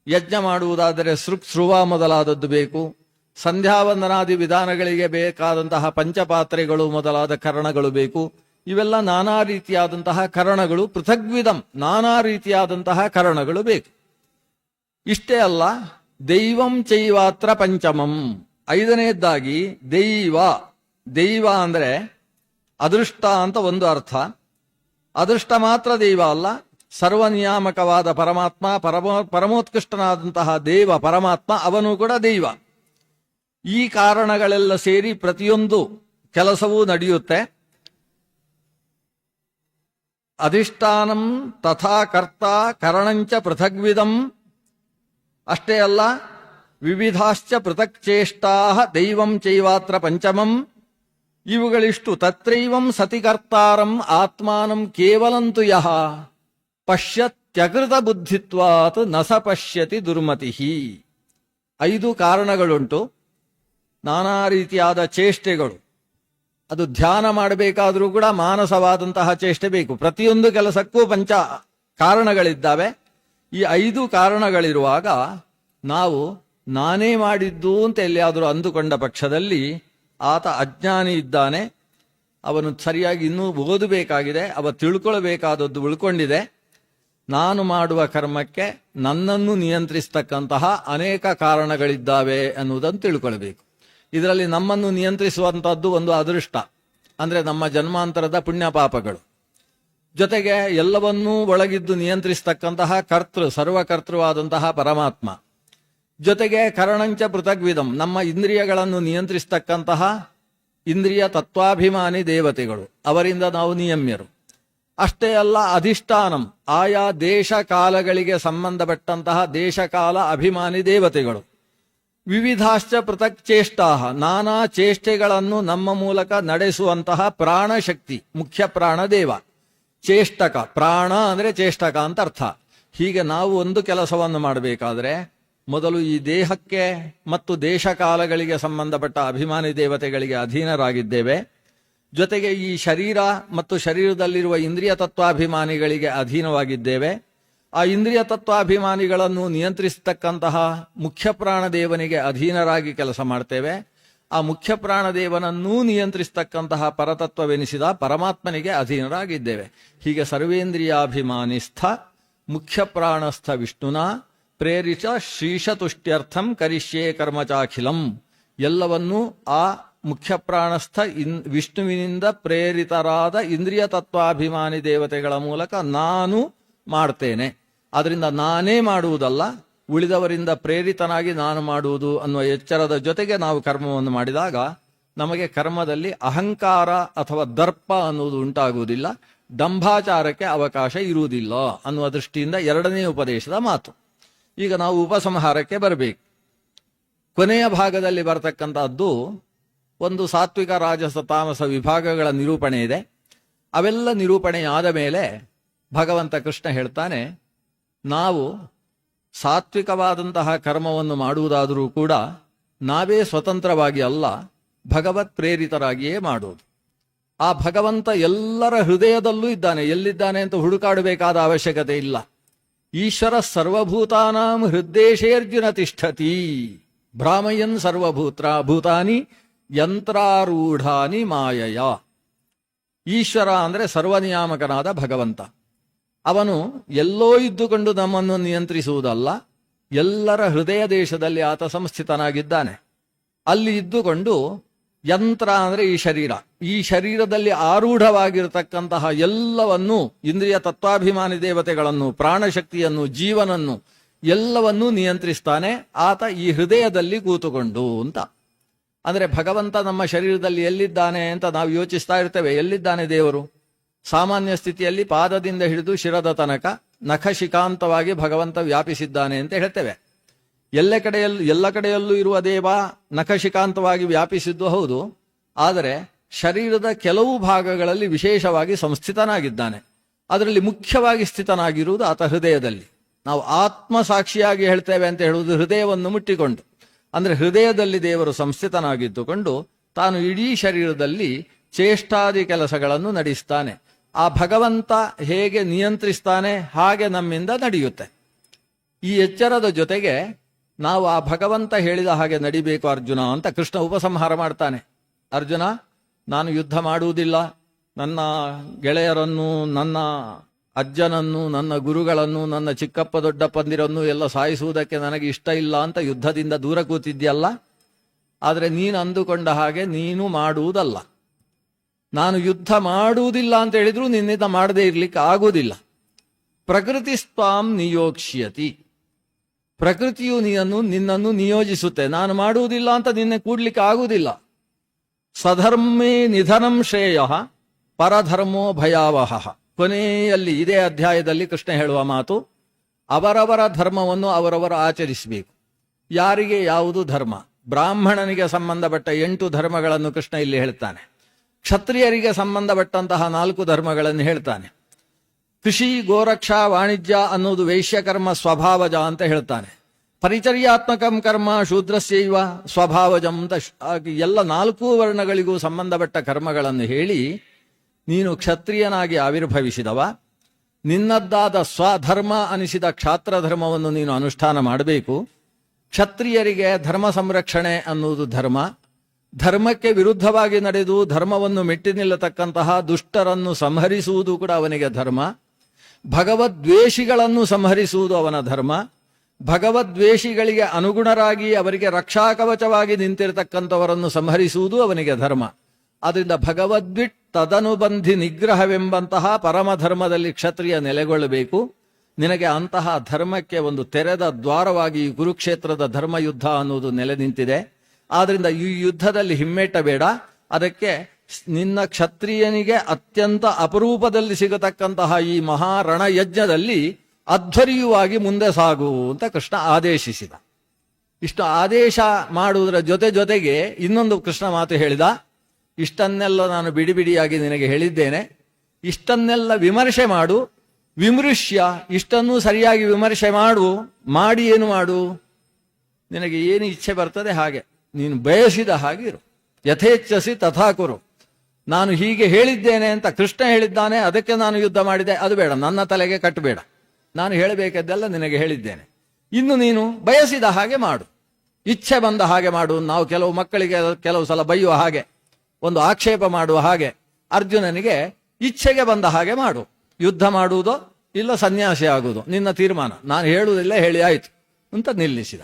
ಯಜ್ಞ ಮಾಡುವುದಾದರೆ ಸೃಕ್ ಸೃವ ಮೊದಲಾದದ್ದು ಬೇಕು. ಸಂಧ್ಯಾವಂದನಾದಿ ವಿಧಾನಗಳಿಗೆ ಬೇಕಾದಂತಹ ಪಂಚಪಾತ್ರೆಗಳು ಮೊದಲಾದ ಕರಣಗಳು ಬೇಕು. ಇವೆಲ್ಲ ನಾನಾ ರೀತಿಯಾದಂತಹ ಕರಣಗಳು ಪೃಥಗ್ವಿಧಂ. ನಾನಾ ರೀತಿಯಾದಂತಹ ಕರಣಗಳು ಬೇಕು. ಇಷ್ಟೇ ಅಲ್ಲ, ದೈವಂ ಚೈವಾತ್ರ ಪಂಚಮಂ. ಐದನೆಯದ್ದಾಗಿ ದೈವ. ದೈವ ಅಂದ್ರೆ ಅದೃಷ್ಟ ಅಂತ ಒಂದು ಅರ್ಥ. ಅದೃಷ್ಟ ಮಾತ್ರ ದೈವ ಅಲ್ಲ. ಸರ್ವನಿಯಾಮಕವಾದ ಪರಮಾತ್ಮ, ಪರಮೋ, ಪರಮೋತ್ಕೃಷ್ಟನಾದಂತಹ ದೇವ, ಪರಮಾತ್ಮ, ಅವನು ಕೂಡ ದೈವ. ಈ ಕಾರಣಗಳೆಲ್ಲ ಸೇರಿ ಪ್ರತಿಯೊಂದು ಕೆಲಸವೂ ನಡೆಯುತ್ತೆ. ಅಧಿಷ್ಠಾನಂ ತಥಾ ಕರ್ತ ಕರಣಂಚ ಪೃಥಗ್ವಿಧಂ ಅಷ್ಟೇ ಅಲ್ಲ, ವಿವಿಧಾಶ್ಚ ಪೃಥಕ್ ಚೇಷ್ಟಾ ದೈವಂ ಚೈವಾತ್ರ ಪಂಚಮಂ. ಇವುಗಳಿಷ್ಟು ತತ್ರೈವಂ ಸತಿಕರ್ತಾರಂ ಆತ್ಮಾನಂ ಕೇವಲಂತು ಯಹ ಪಶ್ಯತ್ಯಕೃತ ಬುದ್ಧಿತ್ವಾತ್ ನಸ ಪಶ್ಯತಿ ದುರ್ಮತಿ. ಐದು ಕಾರಣಗಳುಂಟು. ನಾನಾ ರೀತಿಯಾದ ಚೇಷ್ಟೆಗಳು. ಅದು ಧ್ಯಾನ ಮಾಡಬೇಕಾದರೂ ಕೂಡ ಮಾನಸವಾದಂತಹ ಚೇಷ್ಟೆ ಬೇಕು. ಪ್ರತಿಯೊಂದು ಕೆಲಸಕ್ಕೂ ಪಂಚ ಕಾರಣಗಳಿದ್ದಾವೆ. ಈ ಐದು ಕಾರಣಗಳಿರುವಾಗ ನಾವು ನಾನೇ ಮಾಡಿದ್ದು ಅಂತ ಎಲ್ಲಿಯಾದರೂ ಅಂದುಕೊಂಡ ಪಕ್ಷದಲ್ಲಿ ಆತ ಅಜ್ಞಾನಿ ಇದ್ದಾನೆ. ಅವನು ಸರಿಯಾಗಿ ಇನ್ನೂ ಓದಬೇಕಾಗಿದೆ. ಅವ ತಿಳ್ಕೊಳ್ಬೇಕಾದದ್ದು ಉಳ್ಕೊಂಡಿದೆ. ನಾನು ಮಾಡುವ ಕರ್ಮಕ್ಕೆ ನನ್ನನ್ನು ನಿಯಂತ್ರಿಸ್ತಕ್ಕಂತಹ ಅನೇಕ ಕಾರಣಗಳಿದ್ದಾವೆ ಅನ್ನುವುದನ್ನು ತಿಳ್ಕೊಳ್ಬೇಕು. ಇದರಲ್ಲಿ ನಮ್ಮನ್ನು ನಿಯಂತ್ರಿಸುವಂಥದ್ದು ಒಂದು ಅದೃಷ್ಟ. ಅಂದರೆ ನಮ್ಮ ಜನ್ಮಾಂತರದ ಪುಣ್ಯ ಪಾಪಗಳು. ಜೊತೆಗೆ ಎಲ್ಲವನ್ನೂ ಒಳಗಿದ್ದು ನಿಯಂತ್ರಿಸ್ತಕ್ಕಂತಹ ಕರ್ತೃ, ಸರ್ವಕರ್ತೃವಾದಂತಹ ಪರಮಾತ್ಮ. ಜೊತೆಗೆ ಕರಣಂಚ ಪೃಥಗ್ವಿಧಂ ನಮ್ಮ ಇಂದ್ರಿಯಗಳನ್ನು ನಿಯಂತ್ರಿಸ್ತಕ್ಕಂತಹ ಇಂದ್ರಿಯ ತತ್ವಾಭಿಮಾನಿ ದೇವತೆಗಳು. ಅವರಿಂದ ನಾವು ನಿಯಮ್ಯರು. ಅಷ್ಟೇ ಅಲ್ಲ, ಅಧಿಷ್ಠಾನಂ. ಆಯಾ ದೇಶ ಕಾಲಗಳಿಗೆ ಸಂಬಂಧಪಟ್ಟಂತಹ ದೇಶಕಾಲ ಅಭಿಮಾನಿ ದೇವತೆಗಳು. ವಿವಿಧಾಶ್ಚ ಪೃಥಕ್ ಚೇಷ್ಟಾ ನಾನಾ ಚೇಷ್ಟೆಗಳನ್ನು ನಮ್ಮ ಮೂಲಕ ನಡೆಸುವಂತಹ ಪ್ರಾಣಶಕ್ತಿ, ಮುಖ್ಯ ಪ್ರಾಣ ದೇವ. ಚೇಷ್ಟಕ. ಪ್ರಾಣ ಅಂದರೆ ಚೇಷ್ಟಕ ಅಂತ ಅರ್ಥ. ಹೀಗೆ ನಾವು ಒಂದು ಕೆಲಸವನ್ನು ಮಾಡಬೇಕಾದ್ರೆ ಮೊದಲು ಈ ದೇಹಕ್ಕೆ ಮತ್ತು ದೇಶಕಾಲಗಳಿಗೆ ಸಂಬಂಧಪಟ್ಟ ಅಭಿಮಾನಿ ದೇವತೆಗಳಿಗೆ ಅಧೀನರಾಗಿದ್ದೇವೆ. ಜೊತೆಗೆ ಈ ಶರೀರ ಮತ್ತು ಶರೀರದಲ್ಲಿರುವ ಇಂದ್ರಿಯ ತತ್ವಾಭಿಮಾನಿಗಳಿಗೆ ಅಧೀನವಾಗಿದ್ದೇವೆ. ಆ ಇಂದ್ರಿಯ ತತ್ವಾಭಿಮಾನಿಗಳನ್ನು ನಿಯಂತ್ರಿಸತಕ್ಕಂತಹ ಮುಖ್ಯ ಪ್ರಾಣದೇವನಿಗೆ ಅಧೀನರಾಗಿ ಕೆಲಸ ಮಾಡ್ತೇವೆ. ಆ ಮುಖ್ಯ ಪ್ರಾಣದೇವನನ್ನೂ ನಿಯಂತ್ರಿಸತಕ್ಕಂತಹ ಪರತತ್ವವೆನಿಸಿದ ಪರಮಾತ್ಮನಿಗೆ ಅಧೀನರಾಗಿದ್ದೇವೆ. ಹೀಗೆ ಸರ್ವೇಂದ್ರಿಯಾಭಿಮಾನಿಸ್ಥ ಮುಖ್ಯ ಪ್ರಾಣಸ್ಥ ವಿಷ್ಣುನ ಪ್ರೇರಿತ ಶ್ರೀಶತುಷ್ಟ್ಯರ್ಥಂ ಕರಿಷ್ಯೇ ಕರ್ಮಚಾಖಿಲಂ. ಎಲ್ಲವನ್ನೂ ಆ ಮುಖ್ಯ ಪ್ರಾಣಸ್ಥ ಇನ್ ವಿಷ್ಣುವಿನಿಂದ ಪ್ರೇರಿತರಾದ ಇಂದ್ರಿಯ ತತ್ವಾಭಿಮಾನಿ ದೇವತೆಗಳ ಮೂಲಕ ನಾನು ಮಾಡ್ತೇನೆ. ಅದರಿಂದ ನಾನೇ ಮಾಡುವುದಲ್ಲ, ಉಳಿದವರಿಂದ ಪ್ರೇರಿತನಾಗಿ ನಾನು ಮಾಡುವುದು ಅನ್ನುವ ಎಚ್ಚರದ ಜೊತೆಗೆ ನಾವು ಕರ್ಮವನ್ನು ಮಾಡಿದಾಗ ನಮಗೆ ಕರ್ಮದಲ್ಲಿ ಅಹಂಕಾರ ಅಥವಾ ದರ್ಪ ಅನ್ನುವುದು ಉಂಟಾಗುವುದಿಲ್ಲ ದಂಭಾಚಾರಕ್ಕೆ ಅವಕಾಶ ಇರುವುದಿಲ್ಲ ಅನ್ನುವ ದೃಷ್ಟಿಯಿಂದ ಎರಡನೇ ಉಪದೇಶದ ಮಾತು. ಈಗ ನಾವು ಉಪಸಂಹಾರಕ್ಕೆ ಬರಬೇಕು. ಕೊನೆಯ ಭಾಗದಲ್ಲಿ ಬರತಕ್ಕಂಥದ್ದು ಒಂದು ಸಾತ್ವಿಕ, ರಾಜಸ, ತಾಮಸ ವಿಭಾಗಗಳ ನಿರೂಪಣೆ ಇದೆ. ಅವೆಲ್ಲ ನಿರೂಪಣೆಯಾದ ಮೇಲೆ ಭಗವಂತ ಕೃಷ್ಣ ಹೇಳ್ತಾನೆ, ನಾವು ಸಾತ್ವಿಕವಾದಂತಹ ಕರ್ಮವನ್ನು ಮಾಡುವುದಾದರೂ ಕೂಡ ನಾವೇ ಸ್ವತಂತ್ರವಾಗಿ ಅಲ್ಲ, ಭಗವತ್ ಪ್ರೇರಿತರಾಗಿಯೇ ಮಾಡುವುದು ಆ ಭಗವಂತ ಎಲ್ಲರ ಹೃದಯದಲ್ಲೂ ಇದ್ದಾನೆ. ಎಲ್ಲಿದ್ದಾನೆ ಅಂತ ಹುಡುಕಾಡಬೇಕಾದ ಅವಶ್ಯಕತೆ ಇಲ್ಲ. ಈಶ್ವರ ಸರ್ವಭೂತಾನಾಂ ಹೃದ್ದೇಶೇರ್ಜುನ ತಿಷ್ಠತಿ. ಭ್ರಾಮಯನ್ ಸರ್ವಭೂತ್ರ ಭೂತಾನಿ ಯಂತ್ರಾರೂಢಾನಿ ಮಾಯಯ. ಈಶ್ವರ ಅಂದರೆ ಸರ್ವನಿಯಾಮಕನಾದ ಭಗವಂತ. ಅವನು ಎಲ್ಲೋ ಇದ್ದುಕೊಂಡು ನಮ್ಮನ್ನು ನಿಯಂತ್ರಿಸುವುದಲ್ಲ, ಎಲ್ಲರ ಹೃದಯ ದೇಶದಲ್ಲಿ ಆತ ಸಂಸ್ಥಿತನಾಗಿದ್ದಾನೆ. ಅಲ್ಲಿ ಇದ್ದುಕೊಂಡು ಯಂತ್ರ ಅಂದರೆ ಈ ಶರೀರ. ಈ ಶರೀರದಲ್ಲಿ ಆರೂಢವಾಗಿರತಕ್ಕಂತಹ ಎಲ್ಲವನ್ನು ಇಂದ್ರಿಯ ತತ್ವಾಭಿಮಾನಿ ದೇವತೆಗಳನ್ನು, ಪ್ರಾಣಶಕ್ತಿಯನ್ನು, ಜೀವನನ್ನು ಎಲ್ಲವನ್ನೂ ನಿಯಂತ್ರಿಸ್ತಾನೆ. ಆತ ಈ ಹೃದಯದಲ್ಲಿ ಕೂತುಕೊಂಡು ಅಂತ. ಅಂದರೆ ಭಗವಂತ ನಮ್ಮ ಶರೀರದಲ್ಲಿ ಎಲ್ಲಿದ್ದಾನೆ ಅಂತ ನಾವು ಯೋಚಿಸ್ತಾ ಇರ್ತೇವೆ. ಎಲ್ಲಿದ್ದಾನೆ ದೇವರು? ಸಾಮಾನ್ಯ ಸ್ಥಿತಿಯಲ್ಲಿ ಪಾದದಿಂದ ಹಿಡಿದು ಶಿರದ ತನಕ ನಖಶಿಕಾಂತವಾಗಿ ಭಗವಂತ ವ್ಯಾಪಿಸಿದ್ದಾನೆ ಅಂತ ಹೇಳ್ತೇವೆ. ಎಲ್ಲ ಕಡೆಯಲ್ಲೂ ಎಲ್ಲ ಕಡೆಯಲ್ಲೂ ಇರುವ ದೇವ ನಖಶಿಕಾಂತವಾಗಿ ವ್ಯಾಪಿಸಿದ್ದು ಹೌದು. ಆದರೆ ಶರೀರದ ಕೆಲವು ಭಾಗಗಳಲ್ಲಿ ವಿಶೇಷವಾಗಿ ಸಂಸ್ಥಿತನಾಗಿದ್ದಾನೆ. ಅದರಲ್ಲಿ ಮುಖ್ಯವಾಗಿ ಸ್ಥಿತನಾಗಿರುವುದು ಆತ ಹೃದಯದಲ್ಲಿ. ನಾವು ಆತ್ಮ ಸಾಕ್ಷಿಯಾಗಿ ಹೇಳ್ತೇವೆ ಅಂತ ಹೇಳುವುದು ಹೃದಯವನ್ನು ಮುಟ್ಟಿಕೊಂಡು. ಅಂದರೆ ಹೃದಯದಲ್ಲಿ ದೇವರು ಸಂಸ್ಥಿತನಾಗಿದ್ದುಕೊಂಡು ತಾನು ಇಡೀ ಶರೀರದಲ್ಲಿ ಚೇಷ್ಟಾದಿ ಕೆಲಸಗಳನ್ನು ನಡೆಸ್ತಾನೆ. ಆ ಭಗವಂತ ಹೇಗೆ ನಿಯಂತ್ರಿಸ್ತಾನೆ, ಹಾಗೆ ನಮ್ಮಿಂದ ನಡೆಯುತ್ತೆ. ಈ ಎಚ್ಚರದ ಜೊತೆಗೆ ನಾವು ಆ ಭಗವಂತ ಹೇಳಿದ ಹಾಗೆ ನಡಿಬೇಕು ಅರ್ಜುನ ಅಂತ ಕೃಷ್ಣ ಉಪಸಂಹಾರ ಮಾಡ್ತಾನೆ. ಅರ್ಜುನ, ನಾನು ಯುದ್ಧ ಮಾಡುವುದಿಲ್ಲ. ನನ್ನ ಗೆಳೆಯರನ್ನು, ನನ್ನ ಅಜ್ಜನನ್ನು, ನನ್ನ ಗುರುಗಳನ್ನು, ನನ್ನ ಚಿಕ್ಕಪ್ಪ ದೊಡ್ಡಪ್ಪಂದಿರನ್ನು ಎಲ್ಲ ಸಾಯಿಸುವುದಕ್ಕೆ ನನಗೆ ಇಷ್ಟ ಇಲ್ಲ ಅಂತ ಯುದ್ಧದಿಂದ ದೂರ ಕೂತಿದ್ಯಲ್ಲ? ಆದರೆ ನೀನು ಅಂದುಕೊಂಡ ಹಾಗೆ ನೀನು ಮಾಡುವುದಲ್ಲ. ನಾನು ಯುದ್ಧ ಮಾಡುವುದಿಲ್ಲ ಅಂತ ಹೇಳಿದ್ರು ನಿನ್ನಿಂದ ಮಾಡದೇ ಇರಲಿಕ್ಕೆ ಆಗುವುದಿಲ್ಲ. ಪ್ರಕೃತಿ ಸ್ವಾಂ ನಿಯೋಕ್ಷ್ಯತಿ. ಪ್ರಕೃತಿಯು ನೀನನ್ನು ನಿನ್ನನ್ನು ನಿಯೋಜಿಸುತ್ತೆ. ನಾನು ಮಾಡುವುದಿಲ್ಲ ಅಂತ ನಿನ್ನೆ ಕೂಡ್ಲಿಕ್ಕೆ ಆಗುವುದಿಲ್ಲ. ಸಧರ್ಮೇ ನಿಧನಂ ಶ್ರೇಯ ಪರಧರ್ಮೋ ಭಯಾವಹ. ಕೊನೆಯಲ್ಲಿ ಇದೇ ಅಧ್ಯಾಯದಲ್ಲಿ ಕೃಷ್ಣ ಹೇಳುವ ಮಾತು, ಅವರವರ ಧರ್ಮವನ್ನು ಅವರವರು ಆಚರಿಸಬೇಕು. ಯಾರಿಗೆ ಯಾವುದು ಧರ್ಮ? ಬ್ರಾಹ್ಮಣನಿಗೆ ಸಂಬಂಧಪಟ್ಟ ಎಂಟು ಧರ್ಮಗಳನ್ನು ಕೃಷ್ಣ ಇಲ್ಲಿ ಹೇಳ್ತಾನೆ. ಕ್ಷತ್ರಿಯರಿಗೆ ಸಂಬಂಧಪಟ್ಟಂತಹ ನಾಲ್ಕು ಧರ್ಮಗಳನ್ನು ಹೇಳ್ತಾನೆ. ಕೃಷಿ ಗೋರಕ್ಷಾ ವಾಣಿಜ್ಯ ಅನ್ನೋದು ವೈಶ್ಯಕರ್ಮ ಸ್ವಭಾವಜ ಅಂತ ಹೇಳ್ತಾನೆ ಪರಿಚರ್ಯಾತ್ಮಕಂ ಕರ್ಮ ಶೂದ್ರಸ್ಯೈವ ಸ್ವಭಾವಜಂ ಅಂತ ಎಲ್ಲ ನಾಲ್ಕು ವರ್ಣಗಳಿಗೂ ಸಂಬಂಧಪಟ್ಟ ಕರ್ಮಗಳನ್ನು ಹೇಳಿ, ನೀನು ಕ್ಷತ್ರಿಯನಾಗಿ ಆವಿರ್ಭವಿಸಿದವ, ನಿನ್ನದ್ದಾದ ಸ್ವಧರ್ಮ ಅನಿಸಿದ ಕ್ಷಾತ್ರ ಧರ್ಮವನ್ನು ನೀನು ಅನುಷ್ಠಾನ ಮಾಡಬೇಕು, ಕ್ಷತ್ರಿಯರಿಗೆ ಧರ್ಮ ಸಂರಕ್ಷಣೆ ಅನ್ನುವುದು ಧರ್ಮ, ಧರ್ಮಕ್ಕೆ ವಿರುದ್ಧವಾಗಿ ನಡೆದು ಧರ್ಮವನ್ನು ಮೆಟ್ಟಿ ನಿಲ್ಲತಕ್ಕಂತಹ ದುಷ್ಟರನ್ನು ಸಂಹರಿಸುವುದು ಕೂಡ ಅವನಿಗೆ ಧರ್ಮ ಭಗವದ್ವೇಷಿಗಳನ್ನು ಸಂಹರಿಸುವುದು ಅವನ ಧರ್ಮ. ಭಗವದ್ವೇಷಿಗಳಿಗೆ ಅನುಗುಣರಾಗಿ ಅವರಿಗೆ ರಕ್ಷಾಕವಚವಾಗಿ ನಿಂತಿರತಕ್ಕಂಥವರನ್ನು ಸಂಹರಿಸುವುದು ಅವನಿಗೆ ಧರ್ಮ. ಆದ್ದರಿಂದ ಭಗವದ್ವಿಟ್ ತದನುಬಂಧಿ ನಿಗ್ರಹವೆಂಬಂತಹ ಪರಮ ಧರ್ಮದಲ್ಲಿ ಕ್ಷತ್ರಿಯ ನೆಲೆಗೊಳ್ಳಬೇಕು. ನಿನಗೆ ಅಂತಹ ಧರ್ಮಕ್ಕೆ ಒಂದು ತೆರೆದ ದ್ವಾರವಾಗಿ ಕುರುಕ್ಷೇತ್ರದ ಧರ್ಮಯುದ್ಧ ಅನ್ನುವುದು ನೆಲೆ ನಿಂತಿದೆ. ಆದ್ದರಿಂದ ಈ ಯುದ್ಧದಲ್ಲಿ ಹಿಮ್ಮೆಟ್ಟಬೇಡ. ಅದಕ್ಕೆ ನಿನ್ನ ಕ್ಷತ್ರಿಯನಿಗೆ ಅತ್ಯಂತ ಅಪರೂಪದಲ್ಲಿ ಸಿಗತಕ್ಕಂತಹ ಈ ಮಹಾರಣ ಯಜ್ಞದಲ್ಲಿ ಅಧ್ವರ್ಯವಾಗಿ ಮುಂದೆ ಸಾಗು ಅಂತ ಕೃಷ್ಣ ಆದೇಶಿಸಿದ. ಇಷ್ಟು ಆದೇಶ ಮಾಡುವುದರ ಜೊತೆ ಜೊತೆಗೆ ಇನ್ನೊಂದು ಕೃಷ್ಣ ಮಾತು ಹೇಳಿದ, ಇಷ್ಟನ್ನೆಲ್ಲ ನಾನು ಬಿಡಿ ಬಿಡಿಯಾಗಿ ನಿನಗೆ ಹೇಳಿದ್ದೇನೆ, ಇಷ್ಟನ್ನೆಲ್ಲ ವಿಮರ್ಶೆ ಮಾಡು, ವಿಮೃಶ್ಯ, ಇಷ್ಟನ್ನು ಸರಿಯಾಗಿ ವಿಮರ್ಶೆ ಮಾಡು, ಮಾಡಿ ಏನು ಮಾಡು? ನಿನಗೆ ಏನು ಇಚ್ಛೆ ಬರ್ತದೆ ಹಾಗೆ, ನೀನು ಬಯಸಿದ ಹಾಗೆ ಇರು. ಯಥೇಚ್ಛಸಿ ತಥಾಕುರು ನಾನು ಹೀಗೆ ಹೇಳಿದ್ದೇನೆ ಅಂತ ಕೃಷ್ಣ ಹೇಳಿದ್ದಾನೆ, ಅದಕ್ಕೆ ನಾನು ಯುದ್ಧ ಮಾಡಿದೆ, ಅದು ಬೇಡ, ನನ್ನ ತಲೆಗೆ ಕಟ್ಟಬೇಡ. ನಾನು ಹೇಳಬೇಕಾದ್ದೆಲ್ಲ ನಿನಗೆ ಹೇಳಿದ್ದೇನೆ. ಇನ್ನು ನೀನು ಬಯಸಿದ ಹಾಗೆ ಮಾಡು. ಇಚ್ಛೆ ಬಂದ ಹಾಗೆ ಮಾಡು. ನಾವು ಕೆಲವು ಮಕ್ಕಳಿಗೆ ಕೆಲವು ಸಲ ಬೈಯುವ ಹಾಗೆ, ಒಂದು ಆಕ್ಷೇಪ ಮಾಡುವ ಹಾಗೆ, ಅರ್ಜುನನಿಗೆ ಇಚ್ಛೆಗೆ ಬಂದ ಹಾಗೆ ಮಾಡು. ಯುದ್ಧ ಮಾಡುವುದೋ ಇಲ್ಲ ಸನ್ಯಾಸಿ ಆಗುವುದು, ನಿನ್ನ ತೀರ್ಮಾನ. ನಾನು ಹೇಳುವುದಿಲ್ಲ, ಹೇಳಿ ಆಯಿತು ಅಂತ ನಿಲ್ಲಿಸಿದ.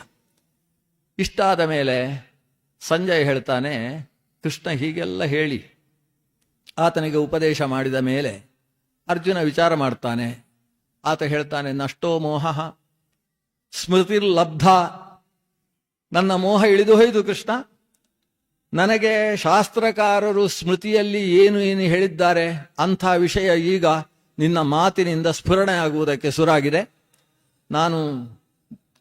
ಇಷ್ಟಾದ ಮೇಲೆ ಸಂಜಯ್ ಹೇಳ್ತಾನೆ, ಕೃಷ್ಣ ಹೀಗೆಲ್ಲ ಹೇಳಿ ಆತನಿಗೆ ಉಪದೇಶ ಮಾಡಿದ ಮೇಲೆ ಅರ್ಜುನ ವಿಚಾರ ಮಾಡ್ತಾನೆ. ಆತ ಹೇಳ್ತಾನೆ, ನಷ್ಟೋ ಮೋಹ ಸ್ಮೃತಿರ್ಲಬ್ಧ ನನ್ನ ಮೋಹ ಇಳಿದು ಹೋಯಿತು ಕೃಷ್ಣ. ನನಗೆ ಶಾಸ್ತ್ರಕಾರರು ಸ್ಮೃತಿಯಲ್ಲಿ ಏನು ಏನು ಹೇಳಿದ್ದಾರೆ? ಅಂಥ ವಿಷಯ ಈಗ ನಿನ್ನ ಮಾತಿನಿಂದ ಸ್ಫುರಣೆ ಆಗುವುದಕ್ಕೆ ಸುರಾಗಿದೆ. ನಾನು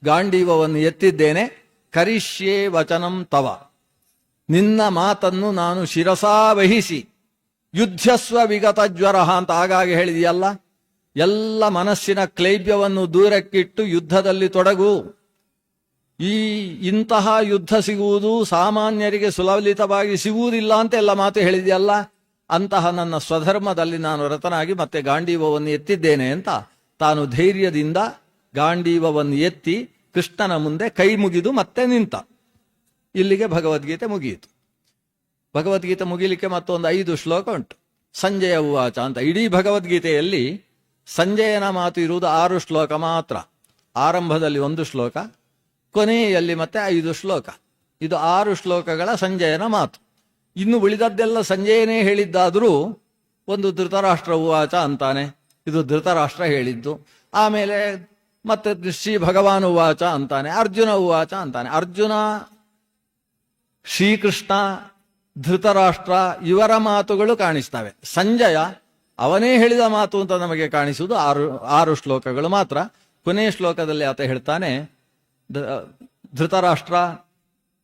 ಗಾಂಡೀವವನ್ನು ಎತ್ತಿದ್ದೇನೆ. ಕರಿಷ್ಯೇ ವಚನಂ ತವ. ನಿನ್ನ ಮಾತನ್ನು ನಾನು ಶಿರಸಾ ವಹಿಸಿ. ಯುದ್ಧಸ್ವ ವಿಗತ ಜ್ವರ ಅಂತ ಆಗಾಗ ಹೇಳಿದೆಯಲ್ಲ? ಎಲ್ಲ ಮನಸ್ಸಿನ ಕ್ಲೈಬ್ಯವನ್ನು ದೂರಕ್ಕಿಟ್ಟು ಯುದ್ಧದಲ್ಲಿ ತೊಡಗು. ಈ ಇಂತಹ ಯುದ್ಧ ಸಿಗುವುದು ಸಾಮಾನ್ಯರಿಗೆ ಸುಲಲಿತವಾಗಿ ಸಿಗುವುದಿಲ್ಲ ಅಂತ ಎಲ್ಲ ಮಾತು ಹೇಳಿದೆಯಲ್ಲ? ಅಂತಹ ನನ್ನ ಸ್ವಧರ್ಮದಲ್ಲಿ ನಾನು ರತನಾಗಿ ಮತ್ತೆ ಗಾಂಡೀವವನ್ನು ಎತ್ತಿದ್ದೇನೆ ಅಂತ ತಾನು ಧೈರ್ಯದಿಂದ ಗಾಂಡೀವವನ್ನು ಎತ್ತಿ ಕೃಷ್ಣನ ಮುಂದೆ ಕೈ ಮುಗಿದು ಮತ್ತೆ ನಿಂತ. ಇಲ್ಲಿಗೆ ಭಗವದ್ಗೀತೆ ಮುಗಿಯಿತು. ಭಗವದ್ಗೀತೆ ಮುಗಿಲಿಕ್ಕೆ ಮತ್ತೊಂದು ಐದು ಶ್ಲೋಕ ಉಂಟು. ಸಂಜಯ ಉವಾಚ ಅಂತ. ಇಡೀ ಭಗವದ್ಗೀತೆಯಲ್ಲಿ ಸಂಜಯನ ಮಾತು ಇರುವುದು ಆರು ಶ್ಲೋಕ ಮಾತ್ರ. ಆರಂಭದಲ್ಲಿ ಒಂದು ಶ್ಲೋಕ, ಕೊನೆಯಲ್ಲಿ ಮತ್ತೆ ಐದು ಶ್ಲೋಕ. ಇದು ಆರು ಶ್ಲೋಕಗಳ ಸಂಜಯನ ಮಾತು. ಇನ್ನು ಉಳಿದದ್ದೆಲ್ಲ ಸಂಜಯನೇ ಹೇಳಿದ್ದಾದರೂ ಒಂದು ಧೃತರಾಷ್ಟ್ರ ಉವಾಚ ಅಂತಾನೆ. ಇದು ಧೃತರಾಷ್ಟ್ರ ಹೇಳಿದ್ದು. ಆಮೇಲೆ ಮತ್ತೆ ಶ್ರೀ ಭಗವಾನ್ ಉವಾಚ ಅಂತಾನೆ. ಅರ್ಜುನ ಉವಾಚ ಅಂತಾನೆ. ಅರ್ಜುನ, ಶ್ರೀಕೃಷ್ಣ ಧೃತರಾಷ್ಟ್ರ ಇವರ ಮಾತುಗಳು ಕಾಣಿಸ್ತವೆ. ಸಂಜಯ ಅವನೇ ಹೇಳಿದ ಮಾತು ಅಂತ ನಮಗೆ ಕಾಣಿಸುವುದು ಆರು ಆರು ಶ್ಲೋಕಗಳು ಮಾತ್ರ. ಕೊನೆಯ ಶ್ಲೋಕದಲ್ಲಿ ಆತ ಹೇಳ್ತಾನೆ ಧೃತರಾಷ್ಟ್ರ,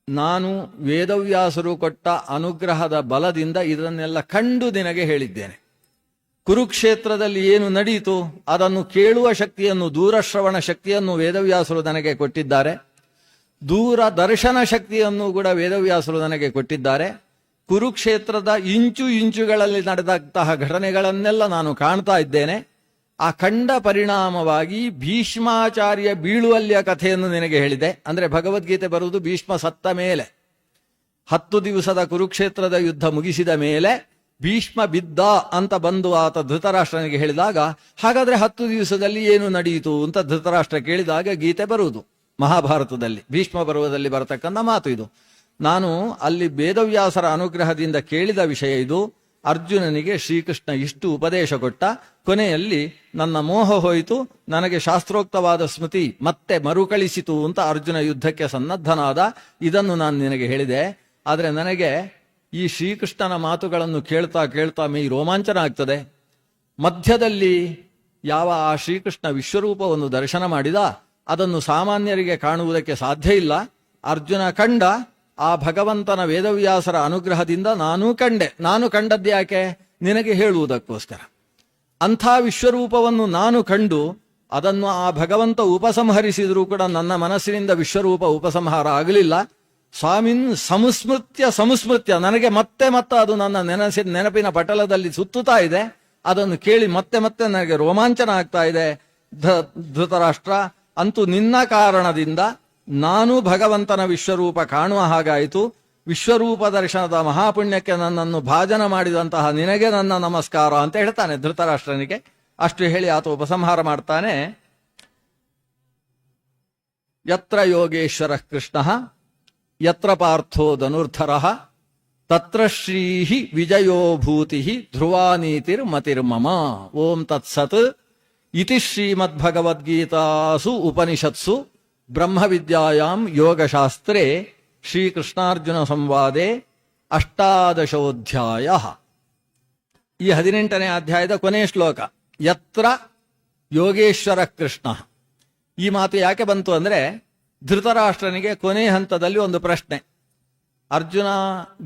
ನಾನು ವೇದವ್ಯಾಸರು ಕೊಟ್ಟ ಅನುಗ್ರಹದ ಬಲದಿಂದ ಇದನ್ನೆಲ್ಲ ಕಂಡು ನಿನಗೆ ಹೇಳಿದ್ದೇನೆ. ಕುರುಕ್ಷೇತ್ರದಲ್ಲಿ ಏನು ನಡೆಯಿತು ಅದನ್ನು ಕೇಳುವ ಶಕ್ತಿಯನ್ನು, ದೂರಶ್ರವಣ ಶಕ್ತಿಯನ್ನು ವೇದವ್ಯಾಸರು ನನಗೆ ಕೊಟ್ಟಿದ್ದಾರೆ. ದೂರ ದರ್ಶನ ಶಕ್ತಿಯನ್ನು ಕೂಡ ವೇದವ್ಯಾಸರು ನನಗೆ ಕೊಟ್ಟಿದ್ದಾರೆ. ಕುರುಕ್ಷೇತ್ರದ ಇಂಚು ಇಂಚುಗಳಲ್ಲಿ ನಡೆದಂತಹ ಘಟನೆಗಳನ್ನೆಲ್ಲ ನಾನು ಕಾಣ್ತಾ ಇದ್ದೇನೆ. ಆ ಕಂಡ ಪರಿಣಾಮವಾಗಿ ಭೀಷ್ಮಾಚಾರ್ಯ ಬೀಳುವಲ್ಲಿಯ ಕಥೆಯನ್ನು ನಿನಗೆ ಹೇಳಿದೆ. ಅಂದ್ರೆ ಭಗವದ್ಗೀತೆ ಬರುವುದು ಭೀಷ್ಮ ಸತ್ತ ಮೇಲೆ. ಹತ್ತು ದಿವಸದ ಕುರುಕ್ಷೇತ್ರದ ಯುದ್ಧ ಮುಗಿಸಿದ ಮೇಲೆ ಭೀಷ್ಮ ಬಿದ್ದ ಅಂತ ಬಂದು ಆತ ಧೃತರಾಷ್ಟ್ರನಿಗೆ ಹೇಳಿದಾಗ, ಹಾಗಾದ್ರೆ ಹತ್ತು ದಿವಸದಲ್ಲಿ ಏನು ನಡೆಯಿತು ಅಂತ ಧೃತರಾಷ್ಟ್ರ ಕೇಳಿದಾಗ ಗೀತೆ ಬರುವುದು. ಮಹಾಭಾರತದಲ್ಲಿ ಭೀಷ್ಮ ಪರ್ವದಲ್ಲಿ ಬರತಕ್ಕಂಥ ಮಾತು ಇದು. ನಾನು ಅಲ್ಲಿ ವೇದವ್ಯಾಸರ ಅನುಗ್ರಹದಿಂದ ಕೇಳಿದ ವಿಷಯ ಇದು. ಅರ್ಜುನನಿಗೆ ಶ್ರೀಕೃಷ್ಣ ಇಷ್ಟು ಉಪದೇಶ ಕೊಟ್ಟ. ಕೊನೆಯಲ್ಲಿ ನನ್ನ ಮೋಹ ಹೋಯಿತು. ನನಗೆ ಶಾಸ್ತ್ರೋಕ್ತವಾದ ಸ್ಮೃತಿ ಮತ್ತೆ ಮರುಕಳಿಸಿತು ಅಂತ ಅರ್ಜುನ ಯುದ್ಧಕ್ಕೆ ಸನ್ನದ್ಧನಾದ. ಇದನ್ನು ನಾನು ನಿನಗೆ ಹೇಳಿದೆ. ಆದರೆ ನನಗೆ ಈ ಶ್ರೀಕೃಷ್ಣನ ಮಾತುಗಳನ್ನು ಕೇಳ್ತಾ ಕೇಳ್ತಾ ಮೈ ರೋಮಾಂಚನ ಆಗ್ತದೆ ಮಧ್ಯದಲ್ಲಿ ಯಾವ ಆ ಶ್ರೀಕೃಷ್ಣ ವಿಶ್ವರೂಪವನ್ನು ದರ್ಶನ ಮಾಡಿದ? ಅದನ್ನು ಸಾಮಾನ್ಯರಿಗೆ ಕಾಣುವುದಕ್ಕೆ ಸಾಧ್ಯ ಇಲ್ಲ. ಅರ್ಜುನ ಕಂಡ ಆ ಭಗವಂತನ ವೇದವ್ಯಾಸರ ಅನುಗ್ರಹದಿಂದ ನಾನೂ ಕಂಡೆ. ನಾನು ಕಂಡದ್ದು ಯಾಕೆ? ನಿನಗೆ ಹೇಳುವುದಕ್ಕೋಸ್ಕರ. ಅಂಥ ವಿಶ್ವರೂಪವನ್ನು ನಾನು ಕಂಡು ಅದನ್ನು ಆ ಭಗವಂತ ಉಪಸಂಹರಿಸಿದರೂ ಕೂಡ ನನ್ನ ಮನಸ್ಸಿನಿಂದ ವಿಶ್ವರೂಪ ಉಪಸಂಹಾರ ಆಗಲಿಲ್ಲ. ಸ್ವಾಮಿನ್ ಸಂಸ್ಮೃತ್ಯ ಸಂಸ್ಮೃತ್ಯ ನನಗೆ ಮತ್ತೆ ಮತ್ತೆ ಅದು ನನ್ನ ನೆನಸಿ ನೆನಪಿನ ಪಟಲದಲ್ಲಿ ಸುತ್ತುತ್ತಾ ಇದೆ. ಅದನ್ನು ಕೇಳಿ ಮತ್ತೆ ಮತ್ತೆ ನನಗೆ ರೋಮಾಂಚನ ಆಗ್ತಾ ಇದೆ. ಧೃತರಾಷ್ಟ್ರ, ಅಂತೂ ನಿನ್ನ ಕಾರಣದಿಂದ ನಾನು ಭಗವಂತನ ವಿಶ್ವರೂಪ ಕಾಣುವ ಹಾಗಾಯಿತು. ವಿಶ್ವರೂಪ ದರ್ಶನದ ಮಹಾಪುಣ್ಯಕ್ಕೆ ನನ್ನನ್ನು ಭಾಜನ ಮಾಡಿದಂತಹ ನಿನಗೆ ನನ್ನ ನಮಸ್ಕಾರ ಅಂತ ಹೇಳ್ತಾನೆ ಧೃತರಾಷ್ಟ್ರನಿಗೆ. ಅಷ್ಟು ಹೇಳಿ ಆತ ಉಪಸಂಹಾರ ಮಾಡ್ತಾನೆ. ಯತ್ರ ಯೋಗೇಶ್ವರ ಕೃಷ್ಣ, ಯತ್ರ ಪಾರ್ಥೋ ಧನುರ್ಧರ, ತತ್ರ ಶ್ರೀಹಿ ವಿಜಯೋಭೂತಿ ಧ್ರುವಾನೀತಿರ್ ಮತಿರ್ಮಮ ಓಂ ತತ್ಸತ್. ಇತಿ ಶ್ರೀಮದ್ಭಗವದ್ಗೀತಾಸು ಉಪನಿಷತ್ಸು. ಬ್ರಹ್ಮವಿದ್ಯಾಯಾಂ ಯೋಗಶಾಸ್ತ್ರೇ ಶ್ರೀಕೃಷ್ಣಾರ್ಜುನ ಸಂವಾದೆ ಅಷ್ಟಾದಶೋಧ್ಯಾಯ. ಈ ಹದಿನೆಂಟನೇ ಅಧ್ಯಾಯದ ಕೊನೆಯ ಶ್ಲೋಕ, ಯತ್ರ ಯೋಗೇಶ್ವರ ಕೃಷ್ಣ. ಈ ಮಾತು ಯಾಕೆ ಬಂತು ಅಂದರೆ ಧೃತರಾಷ್ಟ್ರನಿಗೆ ಕೊನೆ ಹಂತದಲ್ಲಿ ಒಂದು ಪ್ರಶ್ನೆ. ಅರ್ಜುನ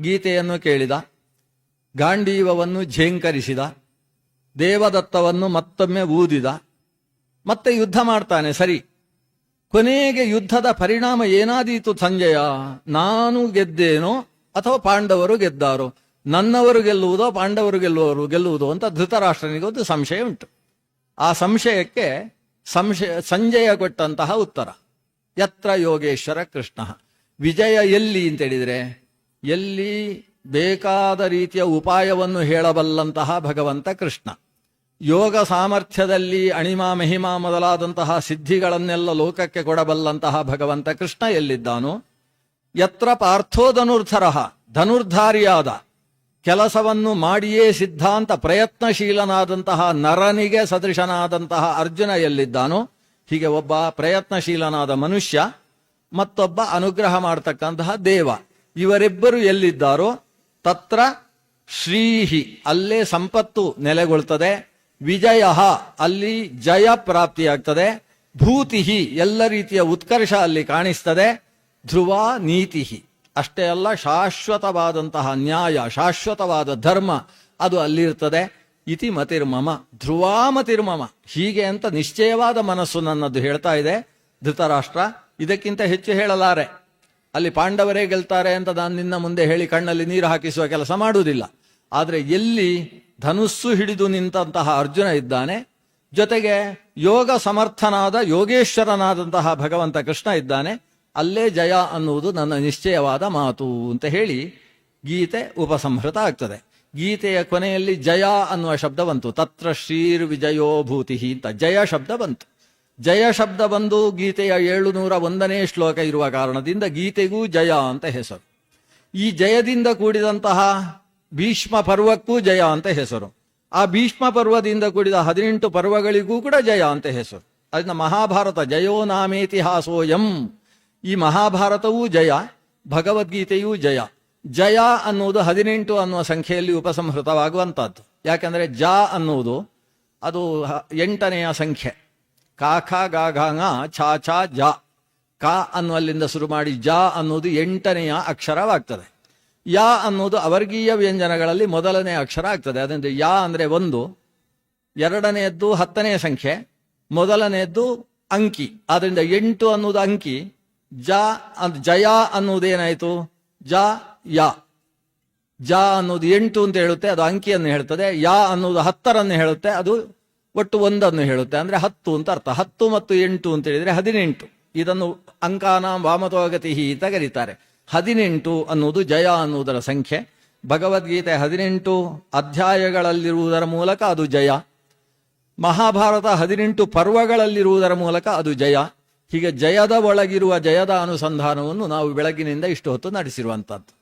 ಗೀತೆಯನ್ನು ಕೇಳಿದ, ಗಾಂಡೀವವನ್ನು ಝೇಂಕರಿಸಿದ, ದೇವದತ್ತವನ್ನು ಮತ್ತೊಮ್ಮೆ ಊದಿದ, ಮತ್ತೆ ಯುದ್ಧ ಮಾಡ್ತಾನೆ, ಸರಿ. ಕೊನೆಗೆ ಯುದ್ಧದ ಪರಿಣಾಮ ಏನಾದೀತು ಸಂಜಯ? ನಾನು ಗೆದ್ದೇನೋ ಅಥವಾ ಪಾಂಡವರು ಗೆದ್ದಾರೋ? ನನ್ನವರು ಗೆಲ್ಲುವುದೋ ಪಾಂಡವರು ಗೆಲ್ಲುವರು ಗೆಲ್ಲುವುದೋ ಅಂತ ಧೃತರಾಷ್ಟ್ರನಿಗೆ ಒಂದು ಸಂಶಯ ಉಂಟು. ಆ ಸಂಶಯಕ್ಕೆ ಸಂಶಯ, ಸಂಜಯ ಕೊಟ್ಟಂತಹ ಉತ್ತರ. ಯತ್ರ ಯೋಗೇಶ್ವರ ಕೃಷ್ಣ. ವಿಜಯ ಎಲ್ಲಿ ಅಂತ ಹೇಳಿದರೆ ಎಲ್ಲಿ ಬೇಕಾದ ರೀತಿಯ ಉಪಾಯವನ್ನು ಹೇಳಬಲ್ಲಂತಹ ಭಗವಂತ ಕೃಷ್ಣ. ಯೋಗ ಸಾಮರ್ಥ್ಯದಲ್ಲಿ ಅಣಿಮಾ ಮಹಿಮಾ ಮೊದಲಾದಂತಹ ಸಿದ್ಧಿಗಳನ್ನೆಲ್ಲ ಲೋಕಕ್ಕೆ ಕೊಡಬಲ್ಲಂತಹ ಭಗವಂತ ಕೃಷ್ಣ ಎಲ್ಲಿದ್ದಾನೋ? ಯತ್ರ ಪಾರ್ಥೋ ಧನುರ್ಧರ ಧನುರ್ಧಾರಿಯಾದ, ಕೆಲಸವನ್ನು ಮಾಡಿಯೇ ಸಿದ್ಧಾಂತ ಪ್ರಯತ್ನಶೀಲನಾದಂತಹ ನರನಿಗೆ ಸದೃಶನಾದಂತಹ ಅರ್ಜುನ ಎಲ್ಲಿದ್ದಾನೋ? ಹೀಗೆ ಒಬ್ಬ ಪ್ರಯತ್ನಶೀಲನಾದ ಮನುಷ್ಯ, ಮತ್ತೊಬ್ಬ ಅನುಗ್ರಹ ಮಾಡತಕ್ಕಂತಹ ದೇವ. ಇವರಿಬ್ಬರು ಎಲ್ಲಿದ್ದಾರೋ? ತತ್ರ ಶ್ರೀಹಿ, ಅಲ್ಲೇ ಸಂಪತ್ತು ನೆಲೆಗೊಳ್ತದೆ. ವಿಜಯ, ಅಲ್ಲಿ ಜಯ ಪ್ರಾಪ್ತಿಯಾಗ್ತದೆ. ಭೂತಿಹಿ, ಎಲ್ಲ ರೀತಿಯ ಉತ್ಕರ್ಷ ಅಲ್ಲಿ ಕಾಣಿಸ್ತದೆ. ಧ್ರುವ ನೀತಿಹಿ. ಅಷ್ಟೇ ಅಲ್ಲ, ಶಾಶ್ವತವಾದಂತಹ ನ್ಯಾಯ, ಶಾಶ್ವತವಾದ ಧರ್ಮ ಅದು ಅಲ್ಲಿರ್ತದೆ. ಇತಿ ಮತಿರ್ಮಮ. ಧ್ರುವಾಮತಿರ್ಮಮ ಹೀಗೆ ಅಂತ ನಿಶ್ಚಯವಾದ ಮನಸ್ಸು ನನ್ನದು ಹೇಳ್ತಾ ಇದೆ, ಧೃತರಾಷ್ಟ್ರ. ಇದಕ್ಕಿಂತ ಹೆಚ್ಚು ಹೇಳಲಾರೆ. ಅಲ್ಲಿ ಪಾಂಡವರೇ ಗೆಲ್ತಾರೆ ಅಂತ ನಾನು ನಿನ್ನ ಮುಂದೆ ಹೇಳಿ ಕಣ್ಣಲ್ಲಿ ನೀರು ಹಾಕಿಸುವ ಕೆಲಸ ಮಾಡುವುದಿಲ್ಲ. ಆದರೆ ಎಲ್ಲಿ ಧನುಸ್ಸು ಹಿಡಿದು ನಿಂತಹ ಅರ್ಜುನ ಇದ್ದಾನೆ. ಜೊತೆಗೆ ಯೋಗ ಸಮರ್ಥನಾದ ಯೋಗೇಶ್ವರನಾದಂತಹ ಭಗವಂತ ಕೃಷ್ಣ ಇದ್ದಾನೆ. ಅಲ್ಲೇ ಜಯ ಅನ್ನುವುದು ನನ್ನ ನಿಶ್ಚಯವಾದ ಮಾತು ಅಂತ ಹೇಳಿ ಗೀತೆ ಉಪಸಂಹೃತ ಆಗ್ತದೆ. ಗೀತೆಯ ಕೊನೆಯಲ್ಲಿ ಜಯ ಅನ್ನುವ ಶಬ್ದ ಬಂತು. ತತ್ರ ಶ್ರೀರ್ ವಿಜಯೋ ಭೂತಿ ಅಂತ ಜಯ ಶಬ್ದ ಬಂತು. ಜಯ ಶಬ್ದ ಬಂದು ಗೀತೆಯ ಏಳುನೂರ ಒಂದನೇ ಶ್ಲೋಕ ಇರುವ ಕಾರಣದಿಂದ ಗೀತೆಗೂ ಜಯ ಅಂತ ಹೆಸರು. ಈ ಜಯದಿಂದ ಕೂಡಿದಂತಹ ಭೀಷ್ಮ ಪರ್ವಕ್ಕೂ ಜಯ ಅಂತ ಹೆಸರು. ಆ ಭೀಷ್ಮ ಪರ್ವದಿಂದ ಕೂಡಿದ ಹದಿನೆಂಟು ಪರ್ವಗಳಿಗೂ ಕೂಡ ಜಯ ಅಂತ ಹೆಸರು. ಅದನ್ನ ಮಹಾಭಾರತ, ಜಯೋ ನಾಮೇತಿಹಾಸೋಯಂ ಈ ಮಹಾಭಾರತವೂ ಜಯ, ಭಗವದ್ಗೀತೆಯೂ ಜಯ. ಜಯ ಅನ್ನುವುದು ಹದಿನೆಂಟು ಅನ್ನುವ ಸಂಖ್ಯೆಯಲ್ಲಿ ಉಪಸಂಹೃತವಾಗುವಂಥದ್ದು. ಯಾಕೆಂದರೆ ಜ ಅನ್ನುವುದು ಅದು ಎಂಟನೆಯ ಸಂಖ್ಯೆ. ಕಾಖ ಗಾಘಾಂಗ ಛಾ ಛಾ, ಜ. ಕ ಅನ್ನುವಲ್ಲಿಂದ ಶುರು ಮಾಡಿ ಜ ಅನ್ನುವುದು ಎಂಟನೆಯ ಅಕ್ಷರವಾಗ್ತದೆ. ಯಾ ಅನ್ನೋದು ಅವರ್ಗೀಯ ವ್ಯಂಜನಗಳಲ್ಲಿ ಮೊದಲನೇ ಅಕ್ಷರ ಆಗ್ತದೆ. ಅದರಿಂದ ಯಾ ಅಂದರೆ ಒಂದು, ಎರಡನೆಯದ್ದು ಹತ್ತನೆಯ ಸಂಖ್ಯೆ, ಮೊದಲನೆಯದ್ದು ಅಂಕಿ. ಆದ್ರಿಂದ ಎಂಟು ಅನ್ನೋದು ಅಂಕಿ, ಜ ಜಯ ಅನ್ನುವುದೇನಾಯಿತು ಜ, ಯಾ. ಜ ಅನ್ನೋದು ಎಂಟು ಅಂತ ಹೇಳುತ್ತೆ, ಅದು ಅಂಕಿಯನ್ನು ಹೇಳ್ತದೆ. ಯಾ ಅನ್ನೋದು ಹತ್ತರನ್ನು ಹೇಳುತ್ತೆ, ಅದು ಒಟ್ಟು ಒಂದನ್ನು ಹೇಳುತ್ತೆ. ಅಂದ್ರೆ ಹತ್ತು ಅಂತ ಅರ್ಥ. ಹತ್ತು ಮತ್ತು ಎಂಟು ಅಂತ ಹೇಳಿದ್ರೆ ಹದಿನೆಂಟು. ಇದನ್ನು ಅಂಕಾನ ವಾಮತೋಗತಿ ಅಂತ ಕರೀತಾರೆ. ಹದಿನೆಂಟು ಅನ್ನುವುದು ಜಯ ಅನ್ನುವುದರ ಸಂಖ್ಯೆ. ಭಗವದ್ಗೀತೆ ಹದಿನೆಂಟು ಅಧ್ಯಾಯಗಳಲ್ಲಿರುವುದರ ಮೂಲಕ ಅದು ಜಯ. ಮಹಾಭಾರತ ಹದಿನೆಂಟು ಪರ್ವಗಳಲ್ಲಿರುವುದರ ಮೂಲಕ ಅದು ಜಯ. ಹೀಗೆ ಜಯದ ಒಳಗಿರುವ ಜಯದ ಅನುಸಂಧಾನವನ್ನು ನಾವು ಬೆಳಗಿನಿಂದ ಇಷ್ಟು ಹೊತ್ತು ನಡೆಸಿರುವಂತಹದ್ದು